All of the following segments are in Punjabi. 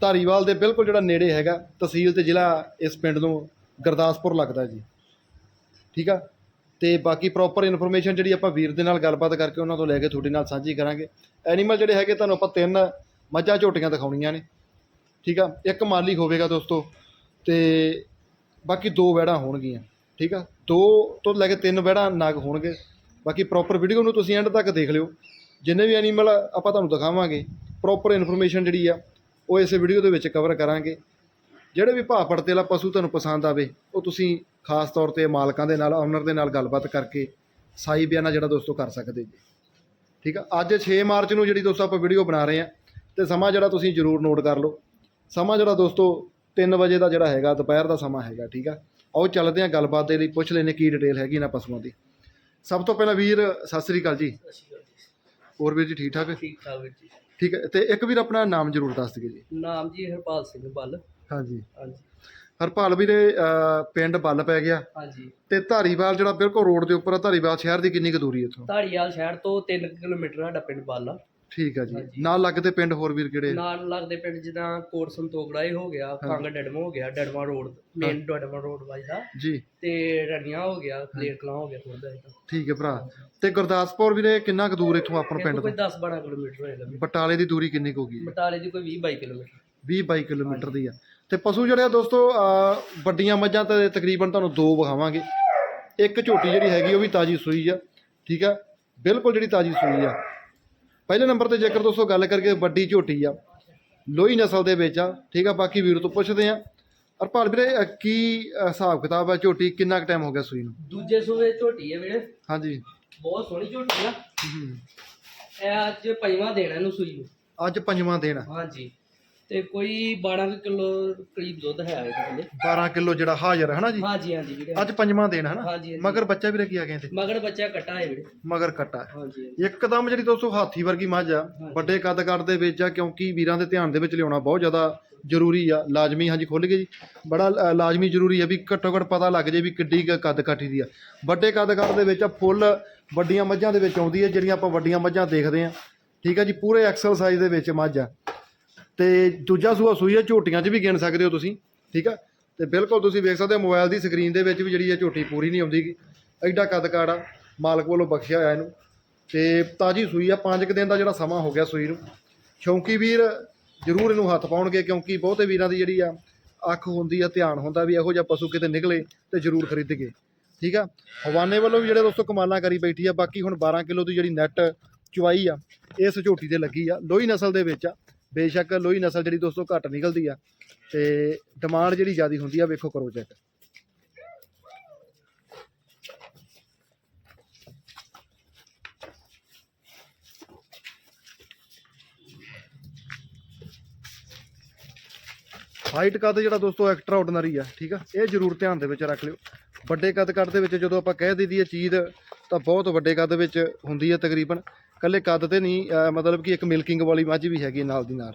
ਧਾਰੀਵਾਲ ਦੇ ਬਿਲਕੁਲ ਜਿਹੜਾ ਨੇੜੇ ਹੈਗਾ, ਤਹਿਸੀਲ ਤੇ ਜ਼ਿਲ੍ਹਾ ਇਸ ਪਿੰਡ ਨੂੰ ਗੁਰਦਾਸਪੁਰ ਲੱਗਦਾ ਜੀ। ਠੀਕ ਆ? ਤੇ ਬਾਕੀ ਪ੍ਰੋਪਰ ਇਨਫੋਰਮੇਸ਼ਨ ਜਿਹੜੀ ਆਪਾਂ ਵੀਰ ਦੇ ਨਾਲ ਗੱਲਬਾਤ ਕਰਕੇ ਉਹਨਾਂ ਤੋਂ ਲੈ ਕੇ ਤੁਹਾਡੇ ਨਾਲ ਸਾਂਝੀ ਕਰਾਂਗੇ। ਐਨੀਮਲ ਜਿਹੜੇ ਹੈਗੇ ਤੁਹਾਨੂੰ ਆਪਾਂ ਤਿੰਨ ਮੱਝਾਂ ਝੋਟੀਆਂ ਦਿਖਾਉਣੀਆਂ ਨੇ। ਠੀਕ ਆ? ਇੱਕ ਮਾਲੀ ਹੋਵੇਗਾ ਦੋਸਤੋ, ਤੇ ਬਾਕੀ ਦੋ ਵੈੜਾਂ ਹੋਣਗੀਆਂ। ਠੀਕ ਆ? ਦੋ ਤੋਂ ਲੈ ਕੇ ਤਿੰਨ ਵੈੜਾਂ ਨਾਗ ਹੋਣਗੇ। ਬਾਕੀ ਪ੍ਰੋਪਰ ਵੀਡੀਓ ਨੂੰ ਤੁਸੀਂ ਐਂਡ ਤੱਕ ਦੇਖ ਲਿਓ। ਜਿੰਨੇ ਵੀ ਐਨੀਮਲ ਆਪਾਂ ਤੁਹਾਨੂੰ ਦਿਖਾਵਾਂਗੇ ਪ੍ਰੋਪਰ ਇਨਫੋਰਮੇਸ਼ਨ ਜਿਹੜੀ ਆ ਉਹ ਇਸ ਵੀਡੀਓ ਦੇ ਵਿੱਚ ਕਵਰ ਕਰਾਂਗੇ। ਜਿਹੜੇ ਵੀ ਭਾਅ ਪੜਤੇ ਵਾਲਾ ਪਸ਼ੂ ਤੁਹਾਨੂੰ ਪਸੰਦ ਆਵੇ ਉਹ ਤੁਸੀਂ ਖਾਸ ਤੌਰ ਤੇ ਮਾਲਕਾਂ ਦੇ ਨਾਲ ਓਨਰ ਦੇ ਨਾਲ ਗੱਲਬਾਤ ਕਰਕੇ ਸਾਈ ਬਿਆਨਾ ਜਿਹੜਾ ਦੋਸਤੋ ਕਰ ਸਕਦੇ ਜੀ। ਠੀਕ ਆ? ਅੱਜ 6 ਮਾਰਚ ਨੂੰ ਜਿਹੜੀ ਦੋਸਤੋ ਆਪਾਂ ਵੀਡੀਓ ਬਣਾ ਰਹੇ ਆ ਤੇ ਸਮਾਂ ਜਿਹੜਾ ਤੁਸੀਂ ਜ਼ਰੂਰ ਨੋਟ ਕਰ ਲਓ। ਸਮਾਂ ਜਿਹੜਾ ਦੋਸਤੋ 3 ਵਜੇ ਦਾ ਜਿਹੜਾ ਹੈਗਾ ਦੁਪਹਿਰ ਦਾ ਸਮਾਂ ਹੈਗਾ ਠੀਕ ਆ? ਆਓ ਚੱਲਦੇ ਆ ਗੱਲਬਾਤ ਦੇ ਲਈ ਪੁੱਛ ਲੈਨੇ ਕੀ ਡਿਟੇਲ ਹੈਗੀ ਇਹਨਾਂ ਪਸ਼ੂਆਂ ਦੀ। ਸਭ ਤੋਂ ਪਹਿਲਾਂ ਵੀਰ ਸਤਿ ਸ੍ਰੀ ਅਕਾਲ ਜੀ। ਹੋਰ ਵੀਰ ਜੀ ਠੀਕ ਠਾਕ? ਠੀਕ ਠਾਕ ਵੀਰ ਜੀ। ਠੀਕ ਹੈ ਤੇ ਇੱਕ ਵੀਰ ਆਪਣਾ ਨਾਮ ਜ਼ਰੂਰ ਦੱਸ ਦਿਓ ਜੀ। ਨਾਮ ਜੀ ਹਰਪਾਲ ਸਿੰਘ ਬੱਲ। ਹਾਂਜੀ। ਹਾਂਜੀ। ਹਰਪਾਲ ਵੀਰੇ ਅਹ, ਪਿੰਡ ਬੱਲ ਪੈ ਗਿਆ। ਹਾਂਜੀ। ਤੇ ਧਾਰੀਵਾਲ ਜਿਹੜਾ ਬਿਲਕੁਲ ਰੋਡ ਦੇ ਉੱਪਰ ਆ ਧਾਰੀਵਾਲ ਸ਼ਹਿਰ ਦੀ ਕਿੰਨੀ ਕੁ ਦੂਰੀ ਇੱਥੋਂ? ਧਾਰੀਵਾਲ ਸ਼ਹਿਰ ਤੋਂ 3 ਕਿਲੋਮੀਟਰ ਸਾਡਾ ਪਿੰਡ ਬੱਲ। ਆ ਠੀਕ ਆ ਜੀ। ਹਾਂਜੀ। ਨਾਲ ਲੱਗਦੇ ਪਿੰਡ ਹੋਰ ਵੀਰ ਕਿਹੜੇ ਨਾਲ ਲੱਗਦੇ ਪਿੰਡ ਜਿੱਦਾਂ ਕੋਟ ਸੰਤੋਖੜਾ ਹੀ ਹੋ। ਗਿਆ ਕੰਗ ਡੜਮਾ ਹੋ ਗਿਆ Darma road main Darma road ਵੱਜਦਾ ਜੀ। ਤੇ ਰਣੀਆਂ ਹੋ ਗਿਆ ਕਲੇਰ ਕਲਾਂ ਹੋ ਗਿਆ ਥੋੜਾ ਜਿਹਾ ਠੀਕ ਹੈ ਭਰਾ। ਤੇ ਗੁਰਦਾਸਪੁਰ ਵੀਰੇ ਕਿੰਨਾ ਕੁ ਦੂਰ ਇੱਥੋਂ ਆਪਣਾ ਪਿੰਡ ਕੋਈ ਤੋਂ? 10 12 ਕਿਲੋਮੀਟਰ ਹੋਏਗਾ ਵੀ। ਬਟਾਲੇ ਦੀ ਦੂਰੀ ਕਿੰਨੀ ਕੁ ਹੋਗੀ ਬਟਾਲੇ ਦੀ ਕੋਈ 20 22 ਕਿਲੋਮੀਟਰ। 20 22 ਕਿਲੋਮੀਟਰ ਦੀ ਆ। ਤੇ ਪਸ਼ੂ ਜਿਹੜੇ ਆ ਦੋਸਤੋ ਅਹ, ਵੱਡੀਆਂ ਮੱਝਾਂ ਤੇ ਤਕਰੀਬਨ ਤੁਹਾਨੂੰ ਦੋ ਵਿਖਾਵਾਂਗੇ। ਇੱਕ ਝੋਟੀ ਜਿਹੜੀ ਹੈਗੀ ਉਹ ਵੀ ਤਾਜੀ ਸੂਈ ਆ। ਠੀਕ ਆ? ਬਿਲਕੁਲ ਜਿਹੜੀ ਤਾਜੀ ਸੂਈ ਆ। ਪਹਿਲੇ ਨੰਬਰ ਤੇ ਜੇਕਰ ਦੋਸਤੋ ਗੱਲ ਕਰਕੇ ਵੱਡੀ ਝੋਟੀ ਆ ਲੋਹੀ ਨਸਲ ਦੇ ਵਿੱਚ ਆ ਠੀਕ ਆ ਬਾਕੀ ਵੀਰ ਤੋਂ ਪੁੱਛਦੇ ਆ। ਹਰਪਾਲ ਵੀਰੇ ਕੀ ਹਿਸਾਬ ਕਿਤਾਬ ਆ ਝੋਟੀ ਕਿੰਨਾ ਕੁ ਟਾਈਮ ਹੋ ਗਿਆ ਸੂਈ ਨੂੰ? ਦੂਜੇ ਸੂਏ ਝੋਟੀ ਹੈ ਵੀਰੇ। ਹਾਂਜੀ। ਬਹੁਤ ਸੋਹਣੀ ਝੋਟੀ ਆ। ਹਮ, ਇਹ ਅੱਜ ਪੰਜਵਾਂ ਦੇਣਾ ਇਹਨੂੰ ਸੂਈ ਨੂੰ। ਅੱਜ ਪੰਜਵਾਂ ਦਿਨ ਆ। ਹਾਂਜੀ। ਤੇ ਕੋਈ 12 ਕਿਲੋ ਕਰੀਬ ਦੁੱਧ ਹੈ ਇਹਦੇ ਥੱਲੇ 12 ਕਿਲੋ ਜਿਹੜਾ ਹਾਜ਼ਰ ਹੈ ਨਾ ਜੀ? ਹਾਂਜੀ ਹਾਂਜੀ ਵੀਰੇ। ਅੱਜ ਪੰਜਵਾਂ ਦਿਨ ਹੈ ਨਾ ਹਾਂਜੀ ਹਾਂਜੀ। ਮਗਰ ਬੱਚਾ ਵੀਰੇ ਕੀ ਆ ਗਏ ਤੇ ਮਗਰ ਬੱਚਾ ਕੱਟਾ ਹੈ ਵੀਰੇ। ਮਗਰ ਕੱਟਾ ਹੈ। ਹਾਂਜੀ ਹਾਂਜੀ। ਇੱਕਦਮ ਜਿਹੜੀ ਦੋਸਤੋ ਹਾਥੀ ਵਰਗੀ ਮੱਝ ਆ ਵੱਡੇ ਕੱਦ ਕੱਦ ਦੇ ਵਿੱਚ ਆ ਕਿਉਂਕਿ ਵੀਰਾਂ ਦੇ ਧਿਆਨ ਦੇ ਵਿੱਚ ਲਿਆਉਣਾ ਬਹੁਤ ਜ਼ਿਆਦਾ ਜ਼ਰੂਰੀ ਆ। ਲਾਜ਼ਮੀ ਹਾਂਜੀ ਖੁੱਲ ਗਏ ਜੀ। ਬੜਾ ਲਾਜ਼ਮੀ ਜ਼ਰੂਰੀ ਆ ਵੀ ਘੱਟੋ ਘੱਟ ਪਤਾ ਲੱਗ ਜੇ ਵੀ ਕਿੱਡੀ ਕੁ ਕੱਦ ਕਾਠੀ ਦੀ ਆ। ਵੱਡੇ ਕੱਦ ਕੱਦ ਦੇ ਵਿੱਚ ਆ ਫੁੱਲ ਵੱਡੀਆਂ ਮੱਝਾਂ ਦੇ ਵਿੱਚ ਆਉਂਦੀ ਹੈ ਜਿਹੜੀਆਂ ਆਪਾਂ ਵੱਡੀਆਂ ਮੱਝਾਂ ਦੇਖਦੇ ਆ। ਠੀਕ ਆ ਜੀ ਪੂਰੇ ਐਕਸਲ ਸਾਈਜ਼ ਦੇ ਵਿੱਚ ਮੱਝ ਆ। ਤੇ ਦੂਜਾ ਸੂਆ ਸੂਈ ਆ, ਝੋਟੀਆਂ 'ਚ ਵੀ ਗਿਣ ਸਕਦੇ ਹੋ ਤੁਸੀਂ, ਠੀਕ ਆ? ਤੇ ਬਿਲਕੁਲ ਤੁਸੀਂ ਵੇਖ ਸਕਦੇ ਹੋ ਮੋਬਾਈਲ ਦੀ ਸਕਰੀਨ ਦੇ ਵਿੱਚ ਵੀ ਜਿਹੜੀ ਆ ਝੋਟੀ ਪੂਰੀ ਨਹੀਂ ਆਉਂਦੀਗੀ ਐਡਾ ਕੱਦ ਕਾੜ ਆ, ਮਾਲਕ ਵੱਲੋਂ ਬਖਸ਼ਿਆ ਹੋਇਆ ਇਹਨੂੰ। ਤੇ ਤਾਜੀ ਸੂਈ ਆ 5 ਦਿਨ ਦਾ ਜਿਹੜਾ ਸਮਾਂ ਹੋ ਗਿਆ ਸੂਈ ਨੂੰ। ਸ਼ੌਂਕੀ ਵੀਰ ਜ਼ਰੂਰ ਇਹਨੂੰ ਹੱਥ ਪਾਉਣਗੇ ਕਿਉਂਕਿ ਬਹੁਤੇ ਵੀਰਾਂ ਦੀ ਜਿਹੜੀ ਆ, ਅੱਖ ਹੁੰਦੀ ਆ, ਧਿਆਨ ਹੁੰਦਾ ਵੀ ਇਹੋ ਜਿਹਾ ਪਸ਼ੂ ਕਿਤੇ ਨਿਕਲੇ ਤੇ ਜ਼ਰੂਰ ਖਰੀਦਗੇ ਠੀਕ ਆ? ਹਵਾਨੇ ਵੱਲੋਂ ਵੀ ਜਿਹੜੇ ਦੋਸਤੋ ਕਮਾਲਾਂ ਕਰੀ ਬੈਠੀ ਆ, ਬਾਕੀ ਹੁਣ 12 ਕਿਲੋ ਦੀ ਜਿਹੜੀ ਨੈਟ ਚੁਆਈ ਆ, ਇਸ ਝੋਟੀ 'ਤੇ ਲੱਗੀ ਆ, ਲੋਹੀ ਨਸਲ ਦੇ ਵਿੱਚ ਆ। ਬੇਸ਼ੱਕ ਲੋਹੀ ਨਸਲ ਜਿਹੜੀ ਦੋਸਤੋ ਘੱਟ ਨਿਕਲਦੀ ਆ ਤੇ ਡਿਮਾਂਡ ਜਿਹੜੀ ਜ਼ਿਆਦੀ ਹੁੰਦੀ ਆ, ਵੇਖੋ ਕਰੋ ਚੈੱਕ ਹਾਈਟ ਕੱਦ ਜਿਹੜਾ ਦੋਸਤੋ ਐਕਸਟਰਾ ਆਰਡੀਨਰੀ ਆ, ਠੀਕ ਆ? ਇਹ ਜ਼ਰੂਰ ਧਿਆਨ ਦੇ ਵਿੱਚ ਰੱਖ ਲਿਓ। ਵੱਡੇ ਕੱਦ ਕੱਦ ਦੇ ਵਿੱਚ ਜਦੋਂ ਆਪਾਂ ਕਹਿ ਦਈਦੀ ਚੀਜ਼, ਤਾਂ ਬਹੁਤ ਵੱਡੇ ਕੱਦ ਵਿੱਚ ਹੁੰਦੀ ਹੈ ਤਕਰੀਬਨ। ਕੱਲੇ ਕੱਦ ਤੇ ਨਹੀਂ, ਅਹ, ਮਤਲਬ ਕਿ ਇੱਕ ਮਿਲਕਿੰਗ ਵਾਲੀ ਮੱਝ ਵੀ ਹੈਗੀ ਨਾਲ ਦੀ ਨਾਲ।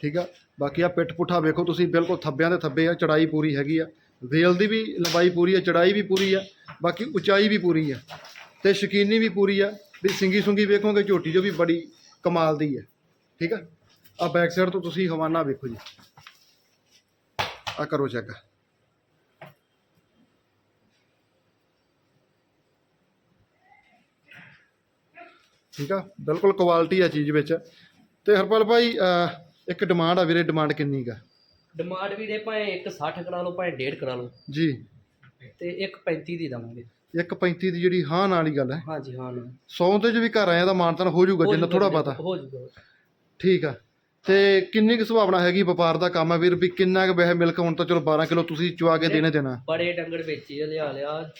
ਠੀਕ ਆ? ਬਾਕੀ ਆ ਪਿੱਠ ਪੁੱਠਾ ਵੇਖੋ ਤੁਸੀਂ, ਬਿਲਕੁਲ ਥੱਬਿਆਂ ਦੇ ਥੱਬੇ ਆ, ਚੜਾਈ ਪੂਰੀ ਹੈਗੀ ਆ। ਵੇਲ ਦੀ ਵੀ ਲੰਬਾਈ ਪੂਰੀ ਆ, ਚੜਾਈ ਵੀ ਪੂਰੀ ਆ, ਬਾਕੀ ਉਚਾਈ ਵੀ ਪੂਰੀ ਆ ਤੇ ਸ਼ਕੀਨੀ ਵੀ ਪੂਰੀ ਆ। ਵੀ ਸਿੰਗੀ ਸੁੰਗੀ ਵੇਖੋਗੇ, ਝੋਟੀ ਜੋ ਵੀ ਬੜੀ ਕਮਾਲ ਦੀ ਹੈ ਠੀਕ ਆ? ਆ ਬੈਕ ਸਾਈਡ ਤੋਂ ਤੁਸੀਂ ਹਵਾਨਾ ਵੇਖੋ ਜੀ। ਆ ਕਰੋ ਚੈੱਕ ਠੀਕ ਆ? ਬਿਲਕੁਲ ਕੁਆਲਿਟੀ ਆ ਚੀਜ਼ ਵਿੱਚ। ਤੇ ਹਰਪਾਲ ਭਾਈ ਇੱਕ ਡਿਮਾਂਡ ਆ ਵੀਰੇ ਡਿਮਾਂਡ ਕਿੰਨੀ ਗਾ ਡਿਮਾਂਡ ਵੀਰੇ ਭਾਵੇਂ ਇੱਕ 60 ਕਰਾ ਲਓ ਭਾਵੇਂ 1.5 ਕਰਾ ਲਓ। ਜੀ। ਤੇ ਇੱਕ 35 ਦੀ ਦਵਾਂਗੇ। ਇੱਕ 35 ਦੀ ਜਿਹੜੀ ਹਾਂ ਨਾਲ ਵਾਲੀ ਗੱਲ ਹੈ। ਹਾਂਜੀ ਹਾਂ ਨਾ। 100 ਤੇ ਵੀ ਘਰ ਆਇਆ ਤਾਂ ਮਾਨਤਨ ਹੋ ਜਾਊਗਾ ਹੋ ਜਿੰਨਾ ਥੋੜਾ ਪਤਾ ਹੋ ਜਾਊਗਾ। ਠੀਕ ਆ। ਤੇ ਕਿੰਨੀ ਕੁ ਸੁਭਾਵਨਾ ਹੈਗੀ ਵਪਾਰ ਦਾ ਕੰਮ ਆ ਵੀਰ? ਵੀ ਕਿੰਨਾ ਕੁ ਵੈਸੇ ਮਿਲਕ ਹੁਣ ਤਾਂ? ਚਲੋ 12 ਕਿਲੋ ਤੁਸੀਂ ਚੁਆ ਕੇ ਦੇਣੇ ਦੇਣਾ। ਬੜੇ ਡੰਗਰ ਵੇਚੇ ਆ, ਲਿਆ ਲਿਆ।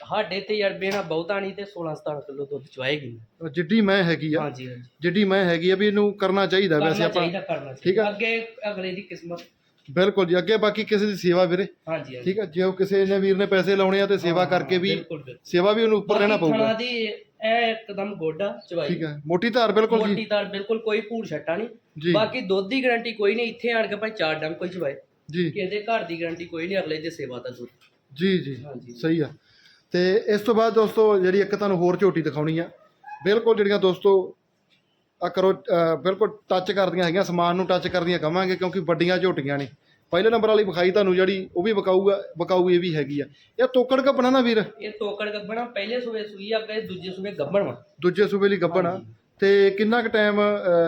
ਸਾਡੇ ਤਜਰਬੇ ਨਾਲ ਬਹੁਤਾ ਨਹੀਂ ਤੇ 16 17 ਕਿਲੋ ਦੁੱਧ ਚਵਾਏਗੀ ਜਿੱਡੀ ਮੈਂ ਹੈਗੀ ਆ ਹਾਂਜੀ ਹਾਂਜੀ। ਜਿੱਡੀ ਮੈਂ ਹੈਗੀ ਆ ਵੀ ਇਹਨੂੰ ਕਰਨਾ ਚਾਹੀਦਾ ਵੈਸੇ ਕਰਨਾ ਆਪਾਂ। ਚਾਹੀਦਾ ਕਰਨਾ ਠੀਕ ਆ। ਚਾਹੀਦਾ। ਅੱਗੇ ਅਗਲੇ ਦੀ ਕਿਸਮਤ। ਬਿਲਕੁਲ ਜੀ ਅੱਗੇ ਬਾਕੀ ਕਿਸੇ ਦੀ ਸੇਵਾ ਵੀਰੇ। ਹਾਂਜੀ ਹਾਂਜੀ। ਠੀਕ ਆ ਜੇ ਉਹ ਕਿਸੇ ਨੇ ਵੀਰ ਨੇ ਪੈਸੇ ਲਾਉਣੇ ਆ ਤੇ ਸੇਵਾ ਕਰਕੇ ਵੀ ਬਿਲਕੁਲ ਬਿਲਕੁਲ। ਸੇਵਾ ਵੀ ਉਹਨੂੰ ਉੱਪਰ ਰਹਿਣਾ ਬਾਕੀ ਪਊਗਾ। ਥਣਾ ਦੀ ਇਹ ਇੱਕਦਮ ਗੋਡਾ ਚਵਾਈ। ਠੀਕ ਹੈ। ਮੋਟੀ ਧਾਰ ਬਿਲਕੁਲ ਜੀ। ਮੋਟੀ ਤਾਰ ਬਿਲਕੁਲ ਕੋਈ ਭੂਰ ਛੱਟਾ ਨਹੀਂ। ਜੀ। ਬਾਕੀ ਦੁੱਧ ਦੀ ਗਾਰੰਟੀ ਕੋਈ ਨਹੀਂ। ਇੱਥੇ ਆਣ ਕੇ ਭਾਈ ਚਾਰ ਡੰਗ ਕੋਈ ਚਵਾਏ। ਜੀ। ਕਿਸੇ ਘਰ ਦੀ ਗਾਰੰਟੀ ਕੋਈ ਨਹੀਂ। ਅਗਲੇ ਦੀ ਸੇਵਾ ਦਾ ਦੁੱਧ। ਜੀ ਜੀ। ਹਾਂਜੀ। ਸਹੀ ਆ। ਤੇ ਇਸ ਤੋਂ ਬਾਅਦ ਦੋਸਤੋ ਜਿਹੜੀ ਇੱਕ ਤੁਹਾਨੂੰ ਹੋਰ ਝੋਟੀ ਦਿਖਾਉਣੀ ਆ। ਬਿਲਕੁਲ ਜਿਹੜੀਆਂ ਦੋਸਤੋ ਆ ਕਰੋ ਅ, ਬਿਲਕੁਲ ਟੱਚ ਕਰਦੀਆਂ ਹੈਗੀਆਂ। ਸਮਾਨ ਨੂੰ ਟੱਚ ਕਰਦੀਆਂ ਕਵਾਂਗੇ ਕਿਉਂਕਿ ਵੱਡੀਆਂ ਝੋਟੀਆਂ ਨੇ। ਪਹਿਲੇ ਨੰਬਰ ਵਾਲੀ ਵਿਖਾਈ ਤੁਹਾਨੂੰ ਜਿਹੜੀ ਉਹ ਵੀ ਵਿਕਾਊਗਾ ਵਿਕਾਊ ਇਹ ਵੀ ਹੈਗੀ ਆ। ਇਹ ਤੋਕੜ ਕੱਪਣਾ ਨਾ ਵੀਰ। ਇਹ ਤੋਕੜ ਗੱਬਣਾ ਪਹਿਲੇ ਸੂਬੇ ਸੂਈ ਆ ਗਏ ਦੂਜੇ ਸੂਬੇ ਗੱਬਣ ਵਾ। ਦੂਜੇ ਸੂਬੇ ਲਈ ਗੱਬਣ ਆ। ਤੇ ਕਿੰਨਾ ਕੁ ਟਾਈਮ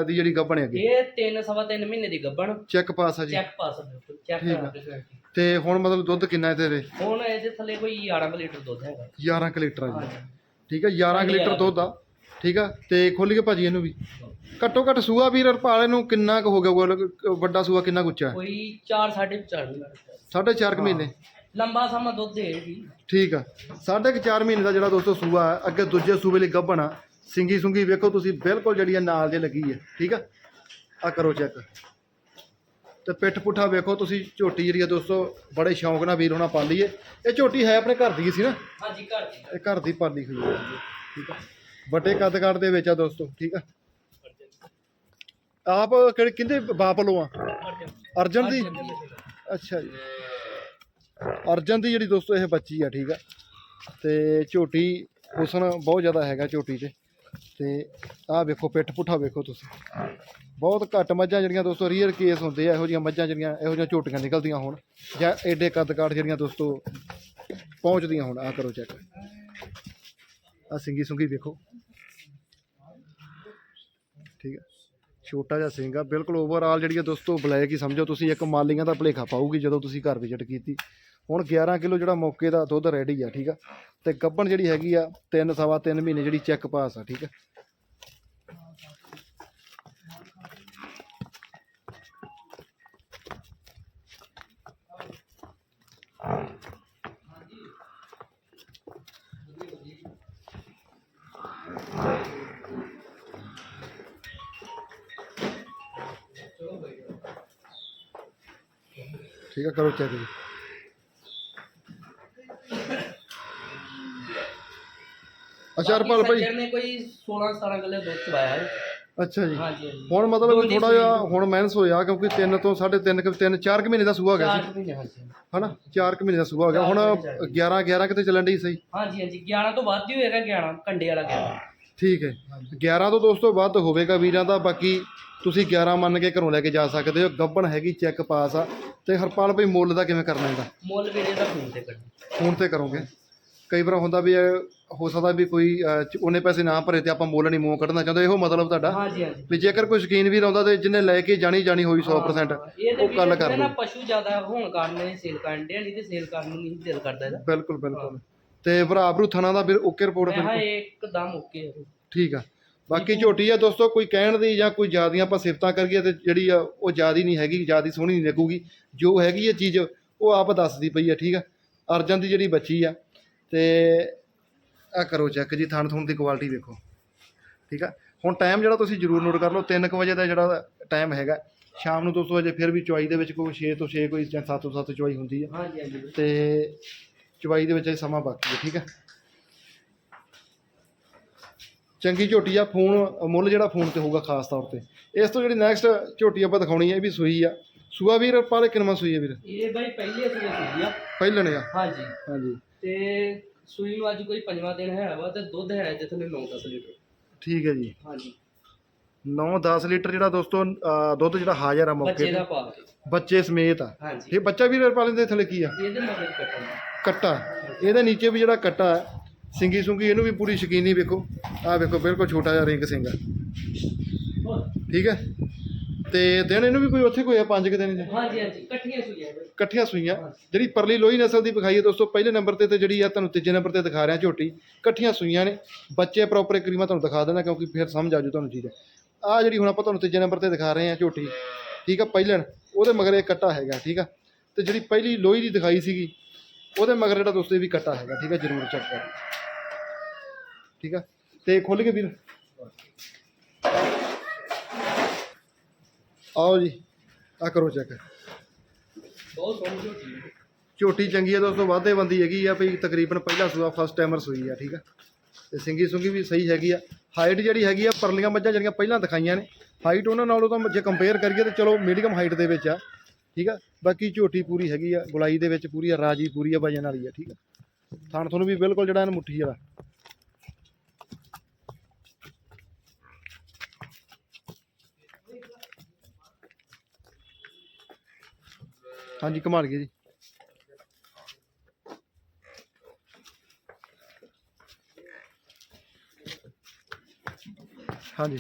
ਦੀ ਜਿਹੜੀ ਗੱਬਣ ਹੈਗੀ? ਇਹ ਤਿੰਨ ਸਵਾ ਤਿੰਨ ਮਹੀਨੇ ਦੀ ਗੱਬਣ। ਚੈੱਕ ਪਾਸ ਆ ਜੀ। ਚੈੱਕ ਪਾਸ ਬਿਲਕੁਲ ਚੈੱਕ। ਕਰਾ। ਤੇ ਹੁਣ ਮਤਲਬ ਦੁੱਧ ਕਿੰਨਾ ਇਹਦੇ ਦੇ ਹੁਣ ਇਹਦੇ ਥੱਲੇ ਕੋਈ 11 ਕੁ ਲੀਟਰ ਦੁੱਧ ਹੈਗਾ। 11 ਕੁ ਲੀਟਰ ਆ ਜੀ। ਠੀਕ ਹੈ 11 ਕੁ ਲੀਟਰ ਦੁੱਧ ਆ। ਠੀਕ ਆ? ਤੇ ਖੋਲ ਕੇ ਭਾਜੀ ਇਹਨੂੰ ਵੀ। ਘੱਟੋ ਘੱਟ ਸੂਆ ਵੀਰ ਰਪਾਲੇ ਨੂੰ ਕਿੰਨਾ ਕੁ ਹੋ ਗਿਆ ਹੋਊਗਾ? ਵੱਡਾ ਸੂਆ ਕਿੰਨਾ ਕੁ ਉੱਚਾ ਹੈ? ਕੋਈ 4 4.5 ਮਹੀਨੇ ਸਾਢੇ ਚਾਰ ਕੁ ਮਹੀਨੇ। ਲੰਬਾ ਸਮਾਂ ਦੁੱਧ ਦੇਗੀ ਠੀਕ ਆ। ਸਾਢੇ ਕੁ ਚਾਰ ਮਹੀਨੇ ਦਾ ਜਿਹੜਾ ਦੋਸਤੋ ਸੂਆ ਹੈ ਅੱਗੇ ਦੂਜੇ ਸੂਬੇ ਲਈ ਗੱਭਣ ਸਿੰਗੀ ਸੁੰਗੀ ਵੇਖੋ ਤੁਸੀਂ ਬਿਲਕੁਲ ਜਿਹੜੀ ਨਾਲ ਦੇ ਲੱਗੀ ਹੈ। ਠੀਕ ਆ? ਆ ਕਰੋ ਚੈੱਕ। ਤੇ ਪਿੱਠ ਪੁੱਠਾ ਵੇਖੋ ਤੁਸੀਂ ਝੋਟੀ ਜਿਹੜੀ ਆ ਦੋਸਤੋ ਬੜੇ ਸ਼ੌਂਕ ਨਾਲ ਵੀਰ ਹੋਣਾ ਪਾਲੀ ਏ। ਇਹ ਝੋਟੀ ਹੈ ਆਪਣੇ ਘਰ ਦੀ ਹੀ ਸੀ ਨਾ? ਹਾਂਜੀ ਘਰ ਦੀ। ਇਹ ਘਰ ਦੀ ਪਾਲੀ ਹੋਈ ਹੈ। ਠੀਕ ਆ? ਵੱਡੇ ਕੱਦ ਕਾਠ ਦੇ ਵਿੱਚ ਆ ਦੋਸਤੋ ਠੀਕ ਆ? ਆਪ ਕਿਹੜੇ ਕਿੰਦੇ ਬਾਪ ਲੋ ਆ? ਅਰਜਨ। ਦੀ? ਅੱਛਾ ਜੀ। ਅਰਜਨ ਦੀ ਜਿਹੜੀ ਦੋਸਤੋ ਇਹ ਬੱਚੀ ਆ ਠੀਕ ਆ? ਤੇ ਝੋਟੀ ਹੁਸਨ ਬਹੁਤ ਜ਼ਿਆਦਾ ਹੈਗਾ ਝੋਟੀ 'ਚ ਤੇ ਆਹ ਵੇਖੋ ਪਿੱਠ ਪੁੱਠਾ ਵੇਖੋ ਤੁਸੀਂ। ਬਹੁਤ ਘੱਟ ਮੱਝਾਂ ਜਿਹੜੀਆਂ ਦੋਸਤੋ ਰੀਅਰ ਕੇਸ ਹੁੰਦੇ ਆ ਇਹੋ ਜਿਹੀਆਂ ਮੱਝਾਂ ਜਿਹੜੀਆਂ ਇਹੋ ਜਿਹੀਆਂ ਝੋਟੀਆਂ ਨਿਕਲਦੀਆਂ ਹੋਣ ਜਾਂ ਐਡੇ ਕੱਦ ਕਾਠ ਜਿਹੜੀਆਂ ਦੋਸਤੋ ਪਹੁੰਚਦੀਆਂ ਹੋਣ ਆ ਕਰੋ ਚੈੱਕ ਆ ਸਿੰਗੀ ਸੁੰਗੀ ਵੇਖੋ। ਠੀਕ ਹੈ। ਛੋਟਾ ਜਿਹਾ ਸਿੰਗ ਆ, ਬਿਲਕੁਲ ਓਵਰਆਲ ਜਿਹੜੀ ਆ ਦੋਸਤੋ ਬਲੈਕ ਹੀ ਸਮਝੋ ਤੁਸੀਂ, ਇੱਕ ਮਾਲੀਆਂ ਦਾ ਭਲੇਖਾ ਪਾਊਗੀ ਜਦੋਂ ਤੁਸੀਂ ਘਰ ਵਿਜ਼ਿਟ ਕੀਤੀ। ਹੁਣ 11 ਕਿਲੋ ਜਿਹੜਾ ਮੌਕੇ ਦਾ ਦੁੱਧ ਰੈਡੀ ਆ, ਠੀਕ ਆ। ਤੇ ਗੱਬਣ ਜਿਹੜੀ ਹੈਗੀ ਆ, ਤਿੰਨ, ਸਵਾ ਤਿੰਨ ਮਹੀਨੇ ਜਿਹੜੀ ਚੈੱਕ ਪਾਸ ਆ, ਠੀਕ ਆ। ਠੀਕ ਆ ਕਰੋ ਚੈੱਕ ਜੀ। ਅੱਛਾ ਹਰਪਾਲ ਭਾਈ। ਸੱਜਣ ਨੇ ਕੋਈ 16 17 ਕਿਲੋ ਦੁੱਧ ਚਵਾਇਆ ਹੈ। ਅੱਛਾ ਜੀ। ਹਾਂਜੀ ਹਾਂਜੀ। ਹੁਣ ਮਤਲਬ ਥੋੜਾ ਜਿਹਾ ਹੁਣ ਮਾਈਨਸ ਹੋਇਆ ਕਿਉਂਕਿ 3 ਤੋਂ 3.5 ਕਿ 3 4 ਮਹੀਨੇ ਦਾ ਸੂਆ ਹੋ ਗਿਆ ਸੀ। ਕੁ ਮਹੀਨੇ ਹਾਂਜੀ। ਹਨਾ? 4 ਮਹੀਨੇ ਦਾ ਸੂਆ ਹੋ ਗਿਆ। ਹੁਣ 11 11 ਕਿਤੇ ਚੱਲਣ ਦੀ ਸਹੀ? ਹਾਂਜੀ ਹਾਂਜੀ। 11 ਤੋਂ ਵੱਧ ਹੀ ਹੋਏਗਾ 11 ਕੰਡੇ ਵਾਲਾ 11 ਠੀਕ ਹੈ। 11 ਤੋਂ ਦੋਸਤੋ ਵੱਧ ਹੋਵੇਗਾ ਵੀਰਾਂ ਦਾ ਬਾਕੀ ਤੁਸੀਂ 11 ਮੰਨ ਕੇ ਘਰੋਂ ਲੈ ਕੇ ਜਾ ਸਕਦੇ ਹੋ। ਗੱਬਣ ਹੈਗੀ ਚੈੱਕ ਪਾਸ ਆ। ਤੇ ਹਰਪਾਲ ਭਾਈ ਮੁੱਲ ਦਾ ਕਿਵੇਂ ਕਰਨਾ ਇਹਦਾ? ਮੁੱਲ ਵੀਰੇ ਦਾ ਫੋਨ ਤੇ ਕੱਢ ਫੋਨ ਤੇ ਕਰੋਗੇ। ਕਈ ਵਾਰ ਹੁੰਦਾ ਵੀ ਇਹ ਹੋ ਸਕਦਾ ਵੀ ਕੋਈ ਉਹਨੇ ਪੈਸੇ ਨਾ ਭਰੇ ਤੇ ਆਪਾਂ ਮੁੱਲ ਨਹੀਂ ਮੂੰਹ ਕੱਢਣਾ ਚਾਹੁੰਦੇ। ਇਹੋ ਮਤਲਬ ਤੁਹਾਡਾ। ਹਾਂਜੀ ਹਾਂਜੀ। ਵੀ ਜੇਕਰ ਕੋਈ ਸ਼ਕੀਨ ਵੀਰ ਆਉਂਦਾ ਤੇ ਜਿਹਨੇ ਲੈ ਕੇ ਜਾਣੀ ਜਾਣੀ ਹੋਈ 100% ਇਹ ਤੇ ਉਹ ਗੱਲ ਕਰ ਲਓ। ਪਸ਼ੂ ਜ਼ਿਆਦਾ ਹੋਣ ਕਾਰਨ ਇਹ ਸੇਲ ਕਰਨ ਦੇ ਨਹੀਂ ਤੇ ਸੇਲ ਕਰਨ ਨੂੰ ਨਹੀਂ ਦਿਲ ਕਰਦਾ ਇਹਦਾ। ਬਿਲਕੁਲ ਬਿਲਕੁਲ। ਤੇ ਭਰਾ ਭਰੂ ਥਣਾ ਦਾ ਵੀਰ ਓਕੇ ਰਿਪੋਰਟ ਮੈਂ ਬਿਲਕੁਲ ਇੱਕਦਮ ਓਕੇ ਠੀਕ ਆ। ਬਾਕੀ ਝੋਟੀ ਆ ਦੋਸਤੋ ਕੋਈ ਕਹਿਣ ਦੀ ਜਾਂ ਕੋਈ ਜ਼ਿਆਦੀਆਂ ਆਪਾਂ ਸਿਫਤਾਂ ਕਰੀਏ ਤੇ ਜਿਹੜੀ ਆ ਉਹ ਜ਼ਿਆਦੀ ਨਹੀਂ ਹੈਗੀ ਜ਼ਿਆਦੀ ਸੋਹਣੀ ਨਹੀਂ ਲੱਗੂਗੀ। ਜੋ ਹੈਗੀ ਆ ਚੀਜ਼ ਉਹ ਆਪ ਦੱਸਦੀ ਪਈ ਆ ਠੀਕ ਆ। ਅਰਜਨ ਦੀ ਜਿਹੜੀ ਬੱਚੀ ਆ ਤੇ ਆ ਕਰੋ ਚੈੱਕ ਜੀ ਥਣ ਥੁਣ ਦੀ ਕੁਆਲਿਟੀ ਵੇਖੋ। ਠੀਕ ਆ। ਹੁਣ ਟਾਈਮ ਜਿਹੜਾ ਤੁਸੀਂ ਜ਼ਰੂਰ ਨੋਟ ਕਰ ਲਓ 3 ਵਜੇ ਦਾ ਜਿਹੜਾ ਟਾਈਮ ਹੈਗਾ। ਸ਼ਾਮ ਨੂੰ 200 ਵਜੇ ਫਿਰ ਵੀ ਚੁਆਈ ਦੇ ਵਿੱਚ ਕੋਈ 6 ਤੋਂ 6 ਕੋਈ ਜਾਂ 7 ਤੋਂ 7 ਚੁਆਈ ਹੁੰਦੀ ਆ। ਹਾਂਜੀ ਹਾਂਜੀ। ਤੇ ਚੁਬਾਈ ਦੇ ਵਿੱਚ ਇਹ ਸਮਾਂ ਬਾਕੀ ਹੈ ਠੀਕ ਹੈ। ਚੰਗੀ ਝੋਟੀ ਆ ਫੋਨ ਮੁੱਲ ਜਿਹੜਾ ਫੋਨ ਤੇ ਹੋਊਗਾ ਖਾਸ ਤੌਰ ਤੇ। ਇਸ ਤੋਂ ਜਿਹੜੀ ਨੈਕਸਟ ਝੋਟੀ ਆਪਾਂ ਦਿਖਾਉਣੀ ਹੈ ਇਹ ਵੀ ਸੂਈ ਆ। ਸੂਆ ਵੀਰ ਪਾਲੇ ਕਿੰਨਵਾਂ ਸੂਈ ਹੈ ਵੀਰ? ਇਹ ਬਾਈ ਪਹਿਲੇ ਸੂਏ ਸੂਈ ਆ। ਪਹਿਲਣ ਆ। ਹਾਂਜੀ। ਹਾਂਜੀ। ਤੇ ਸੂਈ ਨੂੰ ਅੱਜ ਕੋਈ ਪੰਜਵਾਂ ਦਿਨ ਹੈ ਵਾ ਤੇ ਦੁੱਧ ਹੈ ਜਿੱਥੇ 9-10 ਲੀਟਰ। ਠੀਕ ਹੈ ਜੀ। ਹਾਂਜੀ। 9-10 ਲੀਟਰ ਜਿਹੜਾ ਦੋਸਤੋ ਦੁੱਧ ਜਿਹੜਾ ਹਾਜ਼ਰ ਆ ਮੌਕੇ ਬੱਚੇ ਦਾ ਪਾ ਕੇ। ਬੱਚੇ ਸਮੇਤ ਆ। ਹਾਂਜੀ। ਇਹ ਬੱਚਾ ਵੀਰ ਪਾਲੇ ਦੇ ਥੱਲੇ ਕੀ ਆ? ਇਹਦੇ ਮਗਰ ਕੱਟਣਾ। ਕੱਟਾ ਇਹਦੇ ਨੀਚੇ ਵੀ ਜਿਹੜਾ ਕੱਟਾ ਹੈ ਸਿੰਗੀ ਸੁੰਗੀ ਇਹਨੂੰ ਵੀ ਪੂਰੀ ਸ਼ਕੀਨੀ ਵੇਖੋ। ਆਹ ਵੇਖੋ ਬਿਲਕੁਲ ਛੋਟਾ ਜਿਹਾ ਰਿੰਗ ਆ ਠੀਕ ਹੈ? ਤੇ ਦਿਨ ਇਹਨੂੰ ਵੀ ਕੋਈ ਉੱਥੇ ਕੋਈ ਆ ਪੰਜ ਕੁ ਦਿਨ ਹਾਂਜੀ ਹਾਂਜੀ ਇਕੱਠੀਆਂ ਸੂਈਆਂ ਇਕੱਠੀਆਂ ਸੂਈਆਂ। ਜਿਹੜੀ ਪਰਲੀ ਲੋਹੀ ਨਸਲ ਦੀ ਵਿਖਾਈ ਹੈ ਦੋਸਤੋ ਪਹਿਲੇ ਨੰਬਰ ਤੇ ਤੇ ਜਿਹੜੀ ਆ ਤੁਹਾਨੂੰ ਤੀਜੇ ਨੰਬਰ ਤੇ ਦਿਖਾ ਰਿਹਾ ਝੋਟੀ ਇਕੱਠੀਆਂ ਸੂਈਆਂ ਨੇ। ਬੱਚੇ ਪ੍ਰੋਪਰ ਇੱਕ ਵਾਰੀ ਮੈਂ ਤੁਹਾਨੂੰ ਦਿਖਾ ਦੇਣਾ ਕਿਉਂਕਿ ਫਿਰ ਸਮਝ ਆ ਜੂ ਤੁਹਾਨੂੰ ਚੀਜ਼ ਆ ਜਿਹੜੀ ਹੁਣ ਆਪਾਂ ਤੁਹਾਨੂੰ ਤੀਜੇ ਨੰਬਰ ਤੇ ਦਿਖਾ ਰਹੇ ਹਾਂ ਝੋਟੀ ਠੀਕ ਆ ਪਹਿਲਣ ਉਹਦੇ ਮਗਰ ਇਹ ਕੱਟਾ ਹੈਗਾ ਠੀਕ ਆ। ਤੇ ਜਿਹੜੀ ਪਹਿਲੀ ਲੋਹੀ ਦੀ ਦਿਖਾਈ ਸੀਗੀ ਉਹਦੇ ਮਗਰ ਜਿਹੜਾ ਦੋਸਤੋ ਇਹ ਵੀ ਕੱਟਾ ਹੈਗਾ, ਠੀਕ ਹੈ, ਜਰੂਰ ਚੈੱਕ ਕਰੋ। ਠੀਕ ਆ ਤੇ ਖੁੱਲ ਕੇ ਵੀਰ। ਆਓ ਜੀ ਆ ਕਰੋ ਚੈੱਕ ਬਹੁਤ ਸੋਹਣੀ ਝੋਟੀ ਹੈ ਝੋਟੀ ਚੰਗੀ ਹੈ ਦੋਸਤੋ, ਵਾਧੇ ਬੰਦੀ ਹੈਗੀ ਆ ਵੀ ਤਕਰੀਬਨ ਪਹਿਲਾ ਸੂਆ ਫਸਟ ਟਾਈਮਰ ਸੂਈ ਆ, ਠੀਕ ਆ। ਤੇ ਸਿੰਗੀ ਸੁੰਗੀ ਵੀ ਸਹੀ ਹੈਗੀ ਆ। ਹਾਈਟ ਜਿਹੜੀ ਹੈਗੀ ਆ, ਪਰਲੀਆਂ ਮੱਝਾਂ ਜਿਹੜੀਆਂ ਪਹਿਲਾਂ ਦਿਖਾਈਆਂ ਨੇ। ਹਾਈਟ ਉਹਨਾਂ ਨਾਲੋਂ ਤਾਂ ਜੇ ਕੰਪੇਅਰ ਕਰੀਏ ਤਾਂ ਚਲੋ ਮੀਡੀਅਮ ਹਾਈਟ ਦੇ ਵਿੱਚ ਆ। ਠੀਕ ਆ? ਬਾਕੀ ਝੋਟੀ ਪੂਰੀ ਹੈਗੀ ਆ, ਗੁਲਾਈ ਦੇ ਵਿੱਚ ਪੂਰੀ ਆ, ਰਾਜੀ ਪੂਰੀ ਆ, ਵਜਨ ਵਾਲੀ ਆ, ਠੀਕ ਆ? ਥਾਣ ਤੁਹਾਨੂੰ ਵੀ ਬਿਲਕੁਲ ਜਿਹੜਾ ਇਹਨੂੰ ਮੁੱਠੀ ਵਾਲਾ। ਹਾਂਜੀ ਕਮਾਲ ਗਿਆ ਜੀ। ਹਾਂਜੀ।